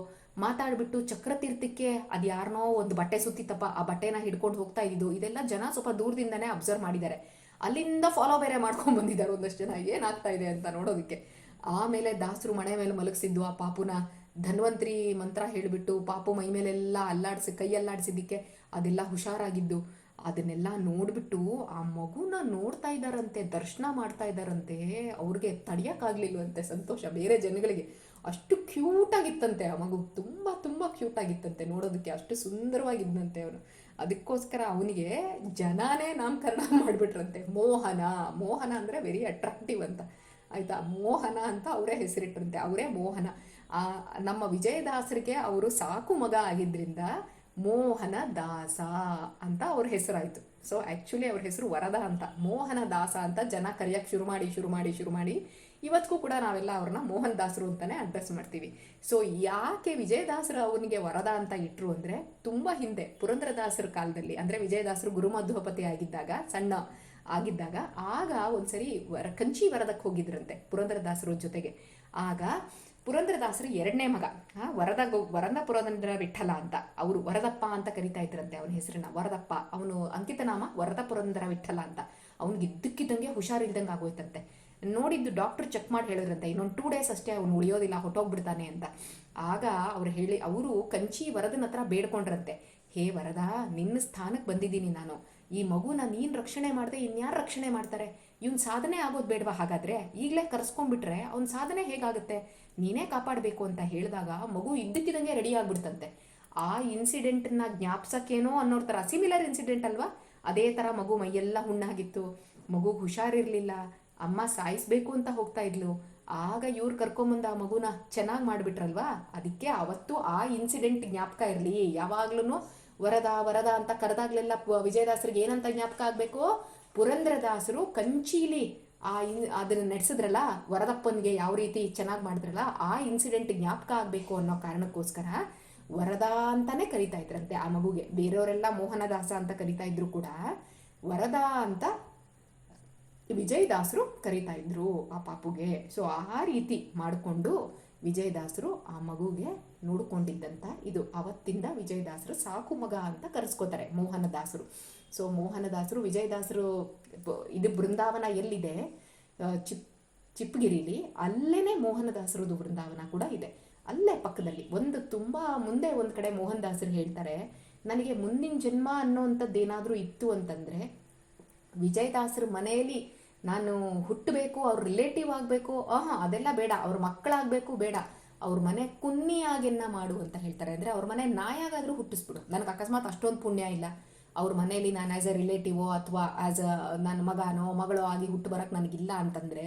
ಮಾತಾಡ್ಬಿಟ್ಟು ಚಕ್ರತೀರ್ಥಕ್ಕೆ ಅದು ಯಾರನೋ ಒಂದು ಬಟ್ಟೆ ಸುತ್ತಿತ್ತಪ್ಪ, ಆ ಬಟ್ಟೆನ ಹಿಡ್ಕೊಂಡು ಹೋಗ್ತಾ ಇದ್ದಿದ್ದು ಇದೆಲ್ಲ ಜನ ಸ್ವಲ್ಪ ದೂರದಿಂದನೇ ಅಬ್ಸರ್ವ್ ಮಾಡಿದ್ದಾರೆ. ಅಲ್ಲಿಂದ ಫಾಲೋ ಬೇರೆ ಮಾಡ್ಕೊಂಡು ಬಂದಿದ್ದಾರೆ ಒಂದಷ್ಟು ಜನ. ಏನಾಗ್ತಾ ಇದೆ ಅಂತ ನೋಡೋದಕ್ಕೆ. ಆಮೇಲೆ ದಾಸರು ಮನೆ ಮೇಲೆ ಮಲಗಿಸಿದ್ದು ಆ ಪಾಪುನ. ಧನ್ವಂತ್ರಿ ಮಂತ್ರ ಹೇಳಿಬಿಟ್ಟು ಪಾಪು ಮೈ ಮೇಲೆಲ್ಲ ಅಲ್ಲಾಡಿಸಿ ಕೈ ಅಲ್ಲಾಡಿಸಿದ್ದಕ್ಕೆ ಅದೆಲ್ಲ ಹುಷಾರಾಗಿದ್ದು. ಅದನ್ನೆಲ್ಲ ನೋಡ್ಬಿಟ್ಟು ಆ ಮಗುನ ನೋಡ್ತಾ ಇದ್ದಾರಂತೆ, ದರ್ಶನ ಮಾಡ್ತಾ ಇದ್ದಾರಂತೆ, ಅವ್ರಿಗೆ ತಡಿಯೋಕ್ಕಾಗ್ಲಿಲ್ವಂತೆ ಸಂತೋಷ ಬೇರೆ ಜನಗಳಿಗೆ. ಅಷ್ಟು ಕ್ಯೂಟ್ ಆಗಿತ್ತಂತೆ ಆ ಮಗು, ತುಂಬ ತುಂಬ ಕ್ಯೂಟ್ ಆಗಿತ್ತಂತೆ ನೋಡೋದಕ್ಕೆ, ಅಷ್ಟು ಸುಂದರವಾಗಿದ್ದಂತೆ ಅವನು. ಅದಕ್ಕೋಸ್ಕರ ಅವನಿಗೆ ಜನಾನೇ ನಾಮಕರಣ ಮಾಡಿಬಿಟ್ರಂತೆ. ಮೋಹನ ಮೋಹನ ಅಂದರೆ ವೆರಿ ಅಟ್ರಾಕ್ಟಿವ್ ಅಂತ. ಆಯ್ತಾ? ಮೋಹನ ಅಂತ ಅವರೇ ಹೆಸರಿಟ್ರಂತೆ ಅವರೇ ಮೋಹನ. ಆ, ನಮ್ಮ ವಿಜಯದಾಸರಿಗೆ ಅವರು ಸಾಕು ಮಗ ಆಗಿದ್ರಿಂದ ಮೋಹನ ದಾಸ ಅಂತ ಅವ್ರ ಹೆಸರಾಯಿತು. ಸೊ ಆ್ಯಕ್ಚುಲಿ ಅವ್ರ ಹೆಸರು ವರದ ಅಂತ. ಮೋಹನ ದಾಸ ಅಂತ ಜನ ಕರೆಯೋಕ್ಕೆ ಶುರು ಮಾಡಿ ಶುರು ಮಾಡಿ ಶುರು ಮಾಡಿ. ಇವತ್ತಿಗೂ ಕೂಡ ನಾವೆಲ್ಲ ಅವ್ರನ್ನ ಮೋಹನ್ ದಾಸರು ಅಂತಾನೆ ಅಡ್ರೆಸ್ ಮಾಡ್ತೀವಿ. ಸೊ ಯಾಕೆ ವಿಜಯದಾಸರು ಅವನಿಗೆ ವರದ ಅಂತ ಇಟ್ಟರು ಅಂದರೆ ತುಂಬ ಹಿಂದೆ, ಪುರಂದ್ರದಾಸರ ಕಾಲದಲ್ಲಿ, ಅಂದರೆ ವಿಜಯದಾಸರು ಗುರುಮಧ್ವಪತಿ ಆಗಿದ್ದಾಗ, ಸಣ್ಣ ಆಗಿದ್ದಾಗ, ಆಗ ಒಂದ್ಸರಿ ವರ, ಕಂಚಿ ವರದಕ್ಕೆ ಹೋಗಿದ್ರಂತೆ ಪುರಂದ್ರದಾಸರ ಜೊತೆಗೆ. ಆಗ ಪುರಂದರದಾಸರು ಎರಡನೇ ಮಗ. ವರದ ಗೋ- ವರದ ಪುರಂದ್ರ ವಿಠಲ ಅಂತ. ಅವರು ವರದಪ್ಪ ಅಂತ ಕರಿತಾ ಇದ್ರಂತೆ ಅವನ ಹೆಸರನ್ನ, ವರದಪ್ಪ. ಅವನು ಅಂಕಿತ ನಾಮ ವರದ ಪುರಂದರ ವಿಠಲ ಅಂತ. ಅವ್ನಿಗೆ ಇದ್ದಕ್ಕಿದ್ದಂಗೆ ಹುಷಾರಿಲ್ದಂಗೆ ಆಗೋಯ್ತಂತೆ. ನೋಡಿದ್ದು ಡಾಕ್ಟರ್ ಚೆಕ್ ಮಾಡಿ ಹೇಳಿದ್ರಂತೆ, ಇನ್ನೊಂದು ಟೂ ಡೇಸ್ ಅಷ್ಟೇ ಅವ್ನು ಉಳಿಯೋದಿಲ್ಲ ಹೊಟ್ಟೋಗ್ಬಿಡ್ತಾನೆ ಅಂತ. ಆಗ ಅವ್ರು ಹೇಳಿ, ಅವರು ಕಂಚಿ ವರದನ ಹತ್ರ ಬೇಡ್ಕೊಂಡ್ರಂತೆ. ಹೇ ವರದ, ನಿನ್ನ ಸ್ಥಾನಕ್ಕೆ ಬಂದಿದ್ದೀನಿ ನಾನು. ಈ ಮಗುನ ನೀನು ರಕ್ಷಣೆ ಮಾಡಿದೆ, ಇನ್ಯಾರು ರಕ್ಷಣೆ ಮಾಡ್ತಾರೆ? ಇವ್ನ ಸಾಧನೆ ಆಗೋದು ಬೇಡವಾ ಹಾಗಾದ್ರೆ? ಈಗಲೇ ಕರೆಸ್ಕೊಂಡ್ಬಿಟ್ರೆ ಅವ್ನ ಸಾಧನೆ ಹೇಗಾಗುತ್ತೆ? ನೀನೇ ಕಾಪಾಡಬೇಕು ಅಂತ ಹೇಳಿದಾಗ ಮಗು ಇದ್ದಕ್ಕಿದಂಗೆ ರೆಡಿ ಆಗ್ಬಿಡ್ತಂತೆ. ಆ ಇನ್ಸಿಡೆಂಟ್ನ ಜ್ಞಾಪಿಸೋಕ್ಕೇನೋ ಅನ್ನೋ ಥರ ಸಿಮಿಲರ್ ಇನ್ಸಿಡೆಂಟ್ ಅಲ್ವಾ? ಅದೇ ಥರ ಮಗು ಮೈಯೆಲ್ಲ ಹುಣ್ಣಾಗಿತ್ತು. ಮಗುಗೆ ಹುಷಾರಿರಲಿಲ್ಲ. ಅಮ್ಮ ಸಾಯಿಸ್ಬೇಕು ಅಂತ ಹೋಗ್ತಾ ಇದ್ಲು. ಆಗ ಇವ್ರು ಕರ್ಕೊಂಬಂದ ಆ ಮಗುನ ಚೆನ್ನಾಗಿ ಮಾಡಿಬಿಟ್ರಲ್ವಾ? ಅದಕ್ಕೆ ಅವತ್ತು ಆ ಇನ್ಸಿಡೆಂಟ್ ಜ್ಞಾಪಕ ಇರಲಿ. ಯಾವಾಗ್ಲೂ ವರದ ವರದ ಅಂತ ಕರೆದಾಗ್ಲೆಲ್ಲ ವಿಜಯದಾಸರಿಗೆ ಏನಂತ ಜ್ಞಾಪಕ ಆಗಬೇಕು? ಪುರಂದ್ರದಾಸರು ಕಂಚೀಲಿ ಆ ಇನ್, ಅದನ್ನು ನಡೆಸಿದ್ರಲ್ಲ, ವರದಪ್ಪನಿಗೆ ಯಾವ ರೀತಿ ಚೆನ್ನಾಗಿ ಮಾಡಿದ್ರಲ್ಲ, ಆ ಇನ್ಸಿಡೆಂಟ್ ಜ್ಞಾಪಕ ಆಗಬೇಕು ಅನ್ನೋ ಕಾರಣಕ್ಕೋಸ್ಕರ ವರದ ಅಂತಾನೆ ಕರಿತಾ ಇದ್ರಂತೆ ಆ ಮಗುಗೆ. ಬೇರೆಯವರೆಲ್ಲ ಮೋಹನದಾಸ ಅಂತ ಕರಿತಾ ಇದ್ರು ಕೂಡ ವರದ ಅಂತ ವಿಜಯದಾಸರು ಕರಿತಾ ಇದ್ರು ಆ ಪಾಪುಗೆ. ಸೊ ಆ ರೀತಿ ಮಾಡಿಕೊಂಡು ವಿಜಯದಾಸರು ಆ ಮಗುಗೆ ನೋಡ್ಕೊಂಡಿದ್ದಂತ ಇದು. ಅವತ್ತಿಂದ ವಿಜಯದಾಸರು ಸಾಕು ಮಗ ಅಂತ ಕರೆಸ್ಕೋತಾರೆ ಮೋಹನದಾಸರು. ಸೊ ಮೋಹನದಾಸರು ವಿಜಯದಾಸರು ಇದು ಬೃಂದಾವನ ಎಲ್ಲಿದೆ? ಚಿಪ್ ಚಿಪ್ಪಗಿರಿಲಿ ಅಲ್ಲೇ ಮೋಹನದಾಸರದು ಬೃಂದಾವನ ಕೂಡ ಇದೆ. ಅಲ್ಲೇ ಪಕ್ಕದಲ್ಲಿ. ಒಂದು ತುಂಬ ಮುಂದೆ ಒಂದು ಕಡೆ ಮೋಹನದಾಸರು ಹೇಳ್ತಾರೆ, ನನಗೆ ಮುಂದಿನ ಜನ್ಮ ಅನ್ನೋವಂಥದ್ದು ಏನಾದರೂ ಇತ್ತು ಅಂತಂದರೆ ವಿಜಯದಾಸರ ಮನೆಯಲ್ಲಿ ನಾನು ಹುಟ್ಟಬೇಕು, ಅವ್ರ ರಿಲೇಟಿವ್ ಆಗಬೇಕು, ಆಹಾ, ಅದೆಲ್ಲ ಬೇಡ, ಅವ್ರ ಮಕ್ಕಳಾಗಬೇಕು ಬೇಡ, ಅವ್ರ ಮನೆ ಕುನ್ನಿಯಾಗೆನ್ನ ಮಾಡು ಅಂತ ಹೇಳ್ತಾರೆ. ಅಂದರೆ ಅವ್ರ ಮನೆ ನಾಯಾಗಾದರೂ ಹುಟ್ಟಿಸ್ಬಿಡು. ನನಗೆ ಅಕಸ್ಮಾತ್ ಅಷ್ಟೊಂದು ಪುಣ್ಯ ಇಲ್ಲ. ಅವ್ರ ಮನೆಯಲ್ಲಿ ನಾನು ಆ್ಯಸ್ ಎ ರಿಲೇಟಿವೋ ಅಥವಾ ಆ್ಯಸ್ ಅ ನನ್ನ ಮಗನೋ, ಮಗಳೋ ಆಗಿ ಹುಟ್ಟು ಬರೋಕ್ಕೆ ನನಗಿಲ್ಲ ಅಂತಂದರೆ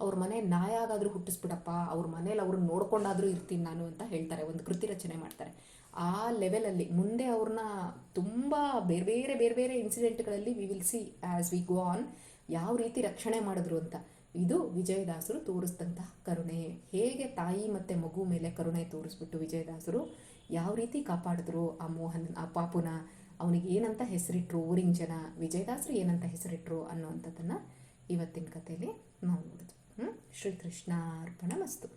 ಅವ್ರ ಮನೆ ನಾಯಾಗಾದರೂ ಹುಟ್ಟಿಸ್ಬಿಡಪ್ಪ, ಅವ್ರ ಮನೇಲಿ ಅವ್ರನ್ನ ನೋಡ್ಕೊಂಡಾದರೂ ಇರ್ತೀನಿ ನಾನು ಅಂತ ಹೇಳ್ತಾರೆ, ಒಂದು ಕೃತಿ ರಚನೆ ಮಾಡ್ತಾರೆ. ಆ ಲೆವೆಲಲ್ಲಿ ಮುಂದೆ ಅವ್ರನ್ನ ತುಂಬ ಬೇರೆ ಬೇರೆ ಬೇರೆ ಬೇರೆ ಇನ್ಸಿಡೆಂಟ್ಗಳಲ್ಲಿ we will see as we go on ಯಾವ ರೀತಿ ರಕ್ಷಣೆ ಮಾಡಿದ್ರು ಅಂತ. ಇದು ವಿಜಯದಾಸರು ತೋರಿಸಿದಂತಹ ಕರುಣೆ. ಹೇಗೆ ತಾಯಿ ಮತ್ತು ಮಗು ಮೇಲೆ ಕರುಣೆ ತೋರಿಸ್ಬಿಟ್ಟು ವಿಜಯದಾಸರು ಯಾವ ರೀತಿ ಕಾಪಾಡಿದ್ರು ಆ ಮೋಹನ್, ಆ ಪಾಪುನ? ಅವನಿಗೆ ಏನಂತ ಹೆಸರಿಟ್ರು, ಊರಿನ ಜನ, ವಿಜಯದಾಸರು ಏನಂತ ಹೆಸರಿಟ್ರು ಅನ್ನುವಂಥದ್ದನ್ನು ಇವತ್ತಿನ ಕಥೆಯಲ್ಲಿ ನಾವು ನೋಡಿದ್ವಿ. ಶ್ರೀಕೃಷ್ಣ ಅರ್ಪಣ ಮಸ್ತು